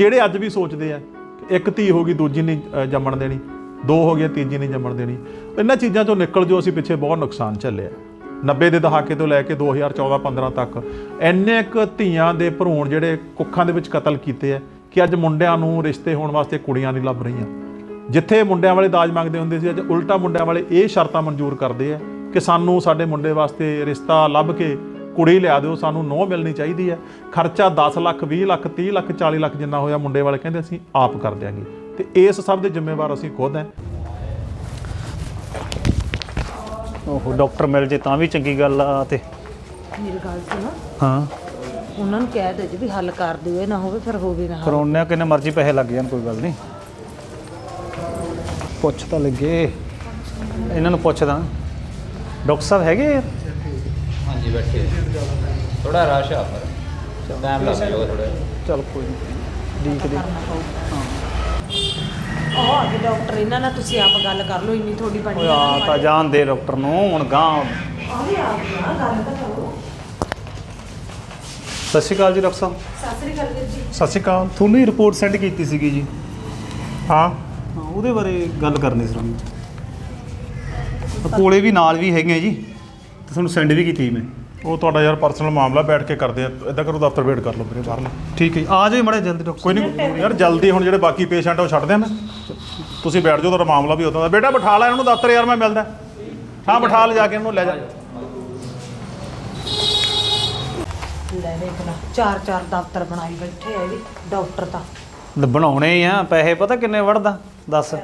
ਜਿਹੜੇ ਅੱਜ ਵੀ ਸੋਚਦੇ ਆ, ਇੱਕ ਧੀ ਹੋ ਗਈ, ਦੂਜੀ ਨਹੀਂ ਜੰਮਣ ਦੇਣੀ, ਦੋ ਹੋ ਗਈਆਂ, ਤੀਜੀ ਨਹੀਂ ਜੰਮਣ ਦੇਣੀ, ਇਹਨਾਂ ਚੀਜ਼ਾਂ 'ਚੋਂ ਨਿਕਲ ਜੋ ਅਸੀਂ ਪਿੱਛੇ ਬਹੁਤ ਨੁਕਸਾਨ ਝੱਲਿਆ 90 ਦੇ ਦਹਾਕੇ ਤੋਂ ਲੈ ਕੇ 2014-15 ਤੱਕ, ਇੰਨੇ ਕੁ ਧੀਆਂ ਦੇ ਭਰੂਣ ਜਿਹੜੇ ਕੁੱਖਾਂ ਦੇ ਵਿੱਚ ਕਤਲ ਕੀਤੇ ਆ ਕਿ ਅੱਜ ਮੁੰਡਿਆਂ ਨੂੰ ਰਿਸ਼ਤੇ ਹੋਣ ਵਾਸਤੇ ਕੁੜੀਆਂ ਨਹੀਂ ਲੱਭ ਰਹੀਆਂ। ਜਿੱਥੇ ਮੁੰਡਿਆਂ ਵਾਲੇ ਦਾਜ ਮੰਗਦੇ ਹੁੰਦੇ ਸੀ, ਅੱਜ ਉਲਟਾ ਮੁੰਡਿਆਂ ਵਾਲੇ ਇਹ ਸ਼ਰਤਾਂ ਮਨਜ਼ੂਰ ਕਰਦੇ ਆ ਕਿ ਸਾਨੂੰ ਸਾਡੇ ਮੁੰਡੇ ਵਾਸਤੇ ਰਿਸ਼ਤਾ ਲੱਭ ਕੇ ਕੁੜੀ ਲਿਆ ਦਿਓ ਸਾਨੂੰ ਨੋ ਮਿਲਣੀ ਚਾਹੀਦੀ ਹੈ। ਖਰਚਾ 10 ਲੱਖ 20 ਲੱਖ 30 ਲੱਖ 40 ਲੱਖ ਜਿੰਨਾ ਹੋਇਆ ਮੁੰਡੇ ਵਾਲੇ ਕਹਿੰਦੇ ਅਸੀਂ ਆਪ ਕਰ ਦਿਆਂਗੇ। ਤੇ ਇਸ ਸਭ ਦੇ ਜ਼ਿੰਮੇਵਾਰ ਅਸੀਂ ਖੁਦ ਹਾਂ। ਉਹ ਡਾਕਟਰ ਮਿਲ ਜੇ ਤਾਂ ਵੀ ਚੰਗੀ ਗੱਲ ਆ ਤੇ। ਮੇਰੀ ਗੱਲ ਸੁਣੋ। ਹਾਂ। ਉਹਨਾਂ ਨੂੰ ਕਹਿ ਦੇ ਜੀ ਵੀ ਹੱਲ ਕਰ ਦਿਓ ਇਹ ਨਾ ਹੋਵੇ ਫਿਰ ਹੋਵੇ ਨਾ ਕਰਾਉਣੇ ਕਿੰਨੇ ਮਰਜ਼ੀ ਪੈਸੇ ਲੱਗ ਜਾਣ ਕੋਈ ਗੱਲ ਨਹੀਂ। ਪੁੱਛ ਤਾਂ ਲੱਗੇ। ਇਹਨਾਂ ਨੂੰ ਪੁੱਛਦਾ। ਡਾਕਟਰ ਸਾਹਿਬ ਹੈਗੇ ਆ? ਹਾਂਜੀ ਬੈਠੇ ਥੋੜਾ ਰਸ਼ ਆ ਪਰ। ਟਾਈਮ ਲੱਗ ਜਾਊਗਾ ਥੋੜਾ ਚੱਲ ਕੋਈ ਨਹੀਂ। ਦੇਖਦੇ ਉਹ ਆ ਡਾਕਟਰ ਇਹਨਾਂ ਨਾਲ ਤੁਸੀਂ ਆਪ ਗੱਲ ਕਰ ਲਓ ਇੰਨੀ ਤੁਹਾਡੀ ਬਣੀ ਆ। ਤਾਂ ਜਾਣ ਦੇ ਡਾਕਟਰ ਨੂੰ ਹੁਣ ਗਾਂ ਆ ਵੀ ਆ ਗਿਆ ਗੱਲ ਤਾਂ ਕਰੋ। ਸਤਿ ਸ਼੍ਰੀ ਅਕਾਲ ਜੀ ਡਾਕਟਰ ਸਾਹਿਬ। ਸਤਿ ਸ੍ਰੀ ਅਕਾਲ ਵੀਰ ਜੀ। ਸਤਿ ਸ਼੍ਰੀ ਅਕਾਲ। ਤੁਹਾਨੂੰ ਹੀ ਰਿਪੋਰਟ ਸੈਂਡ ਕੀਤੀ ਸੀਗੀ ਜੀ। ਹਾਂ। ਹਾਂ ਉਹਦੇ ਬਾਰੇ ਗੱਲ ਕਰਨੀ ਸੀ ਤੁਹਾਨੂੰ। ਕੋਲੇ ਵੀ ਨਾਲ ਵੀ ਹੈਗੇ ਆ ਜੀ। ਤੇ ਤੁਹਾਨੂੰ ਸੈਂਡ ਵੀ ਕੀਤੀ ਮੈਂ। ਉਹ ਤੁਹਾਡਾ ਯਾਰ ਪਰਸਨਲ ਮਾਮਲਾ ਬੈਠ ਕੇ ਕਰਦੇ ਆ। ਇਦਾਂ ਕਰੋ ਦਫ਼ਤਰ ਵੇਟ ਕਰ ਲਓ ਮੇਰੇ ਬਾਹਰ ਨੂੰ। ਠੀਕ ਹੈ ਜੀ। ਆ ਜਾਓ ਮੜੇ ਜਲਦੀ ਡਾਕਟਰ ਕੋਈ ਨਹੀਂ ਯਾਰ ਜਲਦੀ ਹੁਣ ਜਿਹੜੇ ਬਾਕੀ ਪੇਸ਼ੈਂਟ ਆ ਉਹ ਛੱਡ ਦਿਆਂ ਮੈਂ ਤੁਸੀਂ ਬੈਠ ਜਾਓ ਤੁਹਾਡਾ ਮਾਮਲਾ ਵੀ ਉਦੋਂ ਦਾ। ਬੇਟਾ ਬਿਠਾ ਲੈ ਇਹਨੂੰ ਦਫ਼ਤਰ ਯਾਰ ਮੈਂ ਮਿਲਦਾ। ਹਾਂ ਬਿਠਾ ਲੈ ਜਾ ਕੇ ਇਹਨੂੰ ਲੈ ਜਾ। ਲੈ ਦੇਖ ਲਾ ਚਾਰ ਚਾਰ ਦਫ਼ਤਰ ਬਣਾਈ ਬੈਠੇ ਆ ਇਹ ਵੀ ਡਾਕਟਰ ਤਾਂ ਬਣਾਉਣੇ ਹੀ ਆ ਪੈਸੇ ਪਤਾ ਕਿੰਨੇ ਵੜਦਾ ਦੱਸ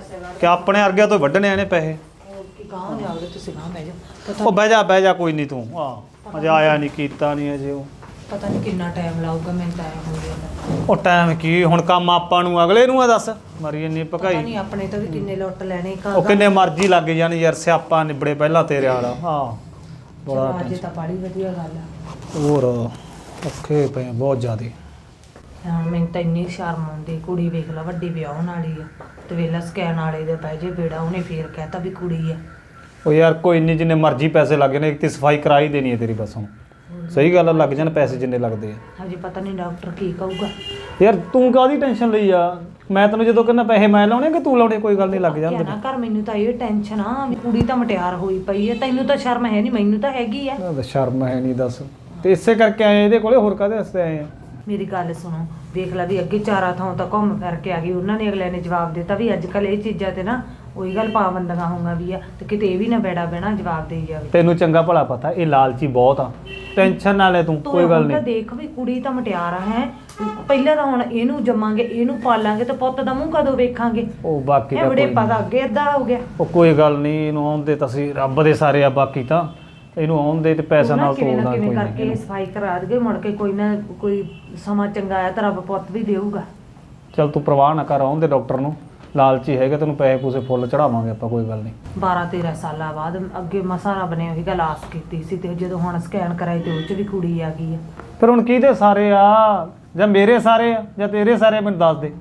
ਕਿ ਆਪਣੇ ਅਰਗਿਆਂ ਤੋਂ ਵੱਢਣੇ ਆ ਨੇ ਪੈਸੇ। ਹੋਰ ਕੀ ਕਹਾਂ ਜਾਓਗੇ ਤੁਸੀਂ ਕਹਾਂ ਬਹਿ ਜਾਓ। ਪਤਾ ਉਹ ਬਹਿ ਜਾ ਬਹਿ ਜਾ ਕੋਈ ਨਹੀਂ ਤੂੰ। ਆ ਅਜੇ ਆਇਆ ਨਹੀਂ ਕੀਤਾ ਨਹੀਂ ਅਜੇ ਉਹ। ਪਤਾ ਨਹੀਂ ਕਿੰਨਾ ਟਾਈਮ ਲਾਊਗਾ ਮੈਨੂੰ ਤਾਂ ਐਂ ਹੋ ਗਿਆ ਉਹ ਟਾਈਮ ਕੀ ਹੁਣ ਕੰਮ ਆਪਾਂ ਨੂੰ ਅਗਲੇ ਨੂੰ ਆ ਦੱਸ। ਮਰੀ ਇੰਨੀ ਪਤਾ ਭਕਾਈ। ਨਹੀਂ ਆਪਣੇ ਤੋਂ ਵੀ ਕਿੰਨੇ ਲੁੱਟ ਲੈਣੇ ਉਹ ਕਿੰਨੇ ਮਰਜ਼ੀ ਲੱਗ ਜਾਣ ਯਾਰ ਸਿਆਪਾ ਨਿਬੜੇ ਪਹਿਲਾਂ ਤੇਰੇ ਵਾਲਾ। ਹਾਂ ਬੜਾ ਅੱਜ ਤਾਂ ਬੜੀ ਵਧੀਆ ਗੱਲ ਆ। ਹੋਰ ਔਖੇ ਪਏ ਆ ਬਹੁਤ ਜ਼ਿਆਦੇ। ਹੁਣ ਮੈਨੂੰ ਤਾਂ ਇੰਨੀ ਸ਼ਰਮ ਆਉਂਦੀ ਕੁੜੀ ਵੇਖ ਲਾ ਵੱਡੀ ਵਿਆਹਣ ਵਾਲੀ ਆ। ਤੇ ਵੇਲਾ ਸਕੈਨ ਵਾਲੇ ਦੇ ਪੈ ਜੇ ਬੇੜਾ ਉਹਨੇ ਫੇਰ ਕਹਿਤਾ ਵੀ ਕੁੜੀ ਆ। ਉਹ ਯਾਰ ਕੋਈ ਨਹੀਂ ਜਿੰਨੇ ਮਰਜ਼ੀ ਪੈਸੇ ਲੱਗੇ ਇੱਕ ਤੇ ਸਫ਼ਾਈ ਕਰਾ ਹੀ ਦੇਣੀ ਹੈ ਤੇਰੀ ਬਸ ਹੁਣ। ਸਹੀ ਗੱਲ ਆ ਲੱਗ ਜਾਣ ਪੈਸੇ ਜਿੰਨੇ ਲੱਗਦੇ ਆ। ਹਜੇ ਪਤਾ ਨਹੀਂ ਡਾਕਟਰ ਕੀ ਕਹੂਗਾ। ਯਾਰ ਤੂੰ ਕਾਹਦੀ ਟੈਨਸ਼ਨ ਲਈ ਆ? ਮੈਂ ਤੈਨੂੰ ਜਦੋਂ ਕਹਿੰਦਾ ਪੈਸੇ ਮੈਂ ਲਾਉਣੇ ਕਿ ਤੂੰ ਲਾਉਣੇ ਕੋਈ ਗੱਲ ਨਹੀਂ ਲੱਗ ਜਾਂਦੇ ਨਾ ਕਰ ਮੈਨੂੰ ਤਾਂ ਇਹ ਟੈਨਸ਼ਨ ਆ ਵੀ ਕੁੜੀ ਤਾਂ ਮਟਿਆਰ ਹੋਈ ਪਈ ਹੈ ਤੈਨੂੰ ਤਾਂ ਸ਼ਰਮ ਹੈ ਨਹੀਂ ਮੈਨੂੰ ਤਾਂ ਹੈਗੀ ਆ। ਨਾ ਤਾਂ ਸ਼ਰਮ ਹੈ ਨਹੀਂ ਦੱਸ। ਤੇ ਇਸੇ ਕਰਕੇ ਆਏ ਇਹਦੇ ਕੋਲੇ ਹੋਰ ਕਾਹਦੇ ਵਾਸਤੇ ਆਏ ਆ? ਮੇਰੀ ਗੱਲ ਸੁਣੋ ਵੇਖ ਲੈ ਵੀ ਅੱਗੇ ਚਾਰਾ ਥਾਂ ਤਾਂ ਘੁੰਮ ਫਿਰ ਕੇ ਆ ਗਈ ਉਹਨਾਂ ਨੇ ਅਗਲੇ ਨੇ ਜਵਾਬ ਦਿੱਤਾ ਵੀ ਅੱਜ ਕੱਲ ਇਹ ਚੀਜ਼ਾਂ ਤੇ ਨਾ ਉਹੀ ਗੱਲ ਪਾਬੰਦੀਆਂ ਹੋਊਗਾ ਵੀ ਆ ਤੇ ਕਿਤੇ ਇਹ ਵੀ ਨਾ ਬੈੜਾ ਬਹਿਣਾ ਜਵਾਬ ਦੇਈ ਜਾਵੇ। ਤੈਨੂੰ ਚੰਗਾ ਭਲਾ ਪਤਾ ਇਹ ਲਾਲਚੀ ਬਹੁਤ ਆ। ਟੈਨਸ਼ਨ ਨਾ ਲੈ ਤੂੰ ਤੂੰ ਕੋਈ ਗੱਲ ਹੁਣ ਤਾਂ ਨਹੀਂ। ਦੇਖ ਵੀ ਕੁੜੀ ਤਾਂ ਮਟਿਆਰ ਹੈ। ਪਹਿਲਾਂ ਤਾਂ ਹੁਣ ਇਹਨੂੰ ਜੰਮਾਂਗੇ ਇਹਨੂੰ ਪਾਲਾਂਗੇ ਤੇ ਪੁੱਤ ਦਾ ਮੂੰਹ ਕਦੋਂ ਵੇਖਾਂਗੇ? ਉਹ ਬਾਕੀ ਇਹ ਤਾਂ ਬੜੇ ਕੋਈ ਪਤਾ ਅੱਗੇ ਏਦਾਂ ਹੋ ਗਿਆ। ਉਹ ਕੋਈ ਗੱਲ ਨਹੀਂ ਇਹਨੂੰ ਆਉਣ ਦੇ ਤਾਂ ਅਸੀਂ ਰੱਬ ਦੇ ਸਾਰੇ ਆ ਬਾਕੀ ਤਾਂ। ਇਹਨੂੰ ਆਉਣ ਦੇ ਤੇ ਪੈਸਾ ਨਾ ਨਾਲ ਕਿਵੇਂ ਨਾ ਤੋੜਨਾ ਕਿਵੇਂ ਕਰਕੇ ਨਹੀਂ। ਸਫ਼ਾਈ ਕਰਾ ਦਗੇ ਮੁੜ ਕੇ ਕੋਈ ਨਾ ਕੋਈ ਸਮਾਂ ਚੰਗਾ ਆਇਆ ਤਾਂ ਰੱਬ ਪੁੱਤ ਵੀ ਦੇਊਗਾ। ਚਲ ਤੂੰ ਪ੍ਰਵਾਹ ਨਾ ਕਰ ਆਉਣ ਦੇ ਡਾਕਟਰ ਨੂੰ। ਲਾਲਚੀ ਹੈਗਾ ਤੈਨੂੰ ਪੈਸੇ ਪੂਸੇ ਫੁੱਲ ਚੜਾਵਾਂਗੇ ਆਪਾਂ ਕੋਈ ਗੱਲ ਨਹੀਂ। 12 13 ਸਾਲਾਂ ਬਾਅਦ ਅੱਗੇ ਮਸਾਂ ਰੱਬ ਨੇ ਉਹੀ ਗੱਲ ਆਸ ਕੀਤੀ ਸੀ ਤੇ ਜਦੋਂ ਹੁਣ ਸਕੈਨ ਕਰਾਈ ਤੇ ਉਹ ਚ ਵੀ ਕੁੜੀ ਆ ਗਈ ਆ। ਫਿਰ ਹੁਣ ਕਿਹਦੇ ਸਾਰੇ ਆ? ਜਾਂ ਮੇਰੇ ਸਾਰੇ ਆ ਜਾਂ ਤੇਰੇ ਸਾਰੇ ਆ, ਮੈਨੂੰ ਦੱਸ ਦੇ।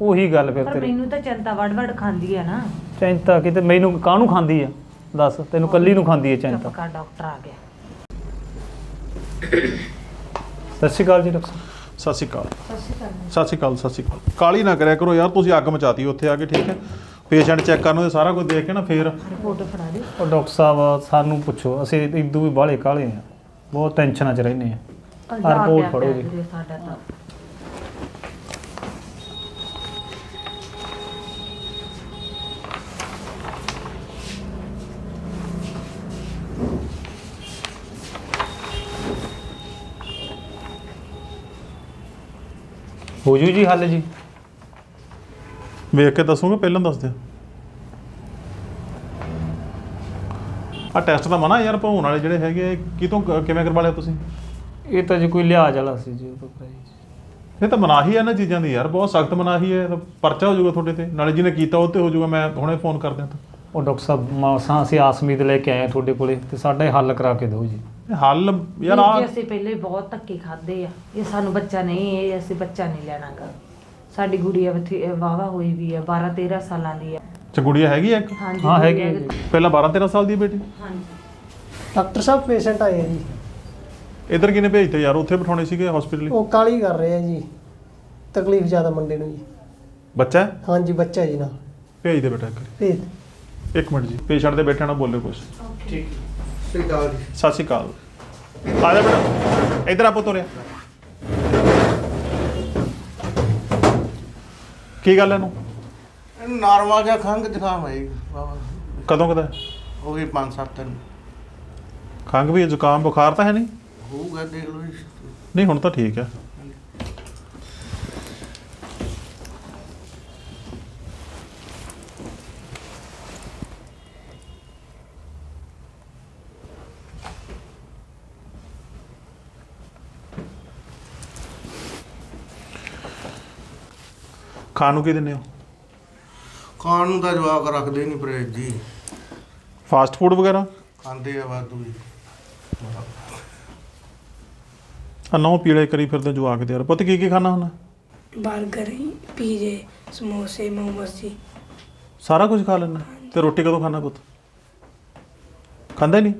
ਉਹੀ ਗੱਲ ਫਿਰ ਪਰ ਤੇਰੀ। ਮੈਨੂੰ ਤਾਂ ਚਿੰਤਾ ਵੜ ਵੜ ਖਾਂਦੀ ਆ ਨਾ। ਚਿੰਤਾ ਕਿਤੇ ਮੈਨੂੰ ਕਾਹਨੂੰ ਖਾਂਦੀ ਆ? ਦੱਸ ਤੈਨੂੰ ਕੱਲੀ ਨੂੰ ਖਾਂਦੀ ਆ ਚਿੰਤਾ। ਡਾਕਟਰ ਆ ਗਿਆ। ਸਤਿ ਸ਼੍ਰੀ ਅਕਾਲ ਜੀ ਡਾਕਟਰ ਸਾਹਿਬ। ਸਤਿ ਸ਼੍ਰੀ ਅਕਾਲ। ਸਤਿ ਸ਼੍ਰੀ ਅਕਾਲ ਸਤਿ ਸ਼੍ਰੀ ਅਕਾਲ ਕਾਲੀ ਨਾ ਕਰਿਆ ਕਰੋ ਯਾਰ ਤੁਸੀਂ ਅੱਗ ਮਚਾਤੀ ਉੱਥੇ ਆ ਕੇ ਠੀਕ ਹੈ? ਪੇਸ਼ੈਂਟ ਚੈੱਕ ਕਰਨ ਨੂੰ ਸਾਰਾ ਕੁਝ ਦੇਖ ਕੇ ਨਾ ਫੇਰ ਰਿਪੋਰਟ ਫੜਾ ਦੇ ਉਹ ਡਾਕਟਰ ਸਾਹਿਬ ਸਾਨੂੰ ਪੁੱਛੋ ਅਸੀਂ ਇਦੋਂ ਵੀ ਬਾਹਲੇ ਕਾਲੇ ਆ। ਬਹੁਤ ਟੈਨਸ਼ਨਾਂ 'ਚ ਰਹਿੰਦੇ ਆ। ਆ ਰਿਪੋਰਟ ਫੜੋ ਜੀ। ਸਾਡਾ ਤਾਂ ਹੋ ਜੂ ਜੀ ਹੱਲ ਜੀ। ਵੇਖ ਕੇ ਦੱਸੋਗੇ ਪਹਿਲਾਂ ਦੱਸ ਦਿਓ। ਆ ਟੈਸਟ ਦਾ ਮਨਾ ਯਾਰ ਭੌਣ ਵਾਲੇ ਜਿਹੜੇ ਹੈਗੇ ਕਿਤੋਂ ਕ- ਕਿਵੇਂ ਕਰਵਾ ਲਿਆ ਤੁਸੀਂ? ਇਹ ਤਾਂ ਜੀ ਕੋਈ ਲਿਹਾਜ਼ ਵਾਲਾ ਸੀ ਜੀ ਉਹ ਤਾਂ ਕਰਾਈ ਜੀ। ਇਹ ਤਾਂ ਮਨਾਹੀ ਹੈ ਇਹਨਾਂ ਚੀਜ਼ਾਂ ਦੀ ਯਾਰ ਬਹੁਤ ਸਖਤ ਮਨਾਹੀ ਹੈ ਇਹ ਤਾਂ ਪਰਚਾ ਹੋ ਜਾਊਗਾ ਤੁਹਾਡੇ ਤੇ। ਨਾਲੇ ਜਿਹਨੇ ਕੀਤਾ ਉਹ ਤੇ ਹੋ ਜਾਊਗਾ ਮੈਂ ਹੁਣੇ ਫੋਨ ਕਰ ਦਿਆਂ ਤਾਂ। ਉਹ ਡਾਕਟਰ ਸਾਹਿਬ ਮਾਸਾਂ ਅਸੀਂ ਆਸ ਉਮੀਦ ਲੈ ਕੇ ਆਏ ਹਾਂ ਤੁਹਾਡੇ ਕੋਲੇ ਤੇ ਸਾਡਾ ਇਹ ਹੱਲ ਕਰਾ ਕੇ ਦਿਓ ਜੀ। ਹੱਲ ਯਾਰ ਵੀਰ ਆ ਜੀ, ਅਸੀਂ ਪਹਿਲੇ ਬਹੁਤ ਧੱਕੇ ਖਾਦੇ ਆ ਇਹ ਸਾਨੂੰ ਬੱਚਾ ਨਹੀਂ ਇਹ ਅਸੀਂ ਬੱਚਾ ਨਹੀਂ ਲੈਣਾਗਾ। ਸਾਡੀ ਗੁੜੀਆ ਵਾਵਾ ਹੋਈ ਵੀ ਆ 12 13 ਸਾਲਾਂ ਦੀ ਆ। ਚਗੁੜੀਆ ਹੈਗੀ ਆ ਇੱਕ? ਹਾਂਜੀ ਹਾਂ, ਹੈਗੀ ਹੈ ਪਹਿਲਾਂ 12 13 ਸਾਲ ਦੀ ਬੇਟੀ? ਹਾਂਜੀ। ਡਾਕਟਰ ਸਾਹਿਬ ਪੇਸ਼ੈਂਟ ਆਏ ਆ ਜੀ। ਇਧਰ ਕਿਨੇ ਭੇਜਤੇ ਯਾਰ? ਉੱਥੇ ਬਿਠਾਉਣੇ ਸੀਗੇ ਹਸਪੀਟਲ ਉਹ ਕਾਲੀ ਕਰ ਰਹੇ ਆ ਜੀ। ਤਕਲੀਫ ਜ਼ਿਆਦਾ ਮੁੰਡੇ ਨੂੰ ਜੀ। ਬੱਚਾ? ਹੈ? ਹਾਂਜੀ ਬੱਚਾ ਜੀ ਨਾ ਭੇਜ ਦੇ ਬੇਟਾ ਇੱਕ। ਭੇਜ। ਇੱਕ ਮਿੰਟ ਜੀ ਪੇਸ਼ੈਂਟ ਦੇ ਬੈਠੇ ਨਾਲ ਬੋਲਿਓ ਕੁਝ ਠੀਕ। ਸਤਿ ਸ਼੍ਰੀ ਅਕਾਲ। ਆ ਜਾ ਬੇਟਾ। ਇਧਰ ਆਪੋ ਤੋਰਿਆ ਕੀ ਗੱਲ ਹੈ ਇਹਨੂੰ? ਨਾਰਮਲ ਜਿਹਾ ਖੰਘ ਜ਼ੁਕਾਮ ਹੈ ਜੀ ਬਾਬਾ ਕਦੋਂ? ਕਦਾ ਹੋ ਗਈ 5-7 ਦਿਨ। ਖੰਘ ਵੀ ਹੈ, ਜ਼ੁਕਾਮ ਬੁਖਾਰ ਤਾਂ ਹੈ ਨਹੀਂ? ਹੋਊਗਾ ਦੇਖ ਲਓ ਜੀ। ਨਹੀਂ ਹੁਣ ਤਾਂ ਠੀਕ ਹੈ। ਖਾਣ ਨੂੰ ਕੀ ਦਿੰਦੇ ਹੋ? ਖਾਣ ਨੂੰ ਤਾਂ ਜਵਾਬ ਰੱਖਦੇ ਨਹੀਂ ਪਰਹੇਜ ਜੀ। ਫਾਸਟ ਫੂਡ ਵਗੈਰਾ? ਖਾਂਦੇ ਆ ਵਾਧੂ ਜੀ। ਆ ਨੌ ਪੀਲੇ ਕਰੀ ਫਿਰਦੇ ਜਵਾਕ ਦੇ ਯਾਰ। ਪੁੱਤ ਕੀ ਕੀ ਖਾਣਾ ਹੁੰਦਾ? 버ਗਰ ਪੀਜੇ ਸਮੋਸੇ ਮੋਮੋਸ ਜੀ। ਸਾਰਾ ਕੁਝ ਖਾ ਲੈਣਾ ਤੇ ਰੋਟੀ ਕਦੋਂ ਖਾਣਾ ਪੁੱਤ? ਖਾਂਦਾ ਹੀ ਨਹੀਂ?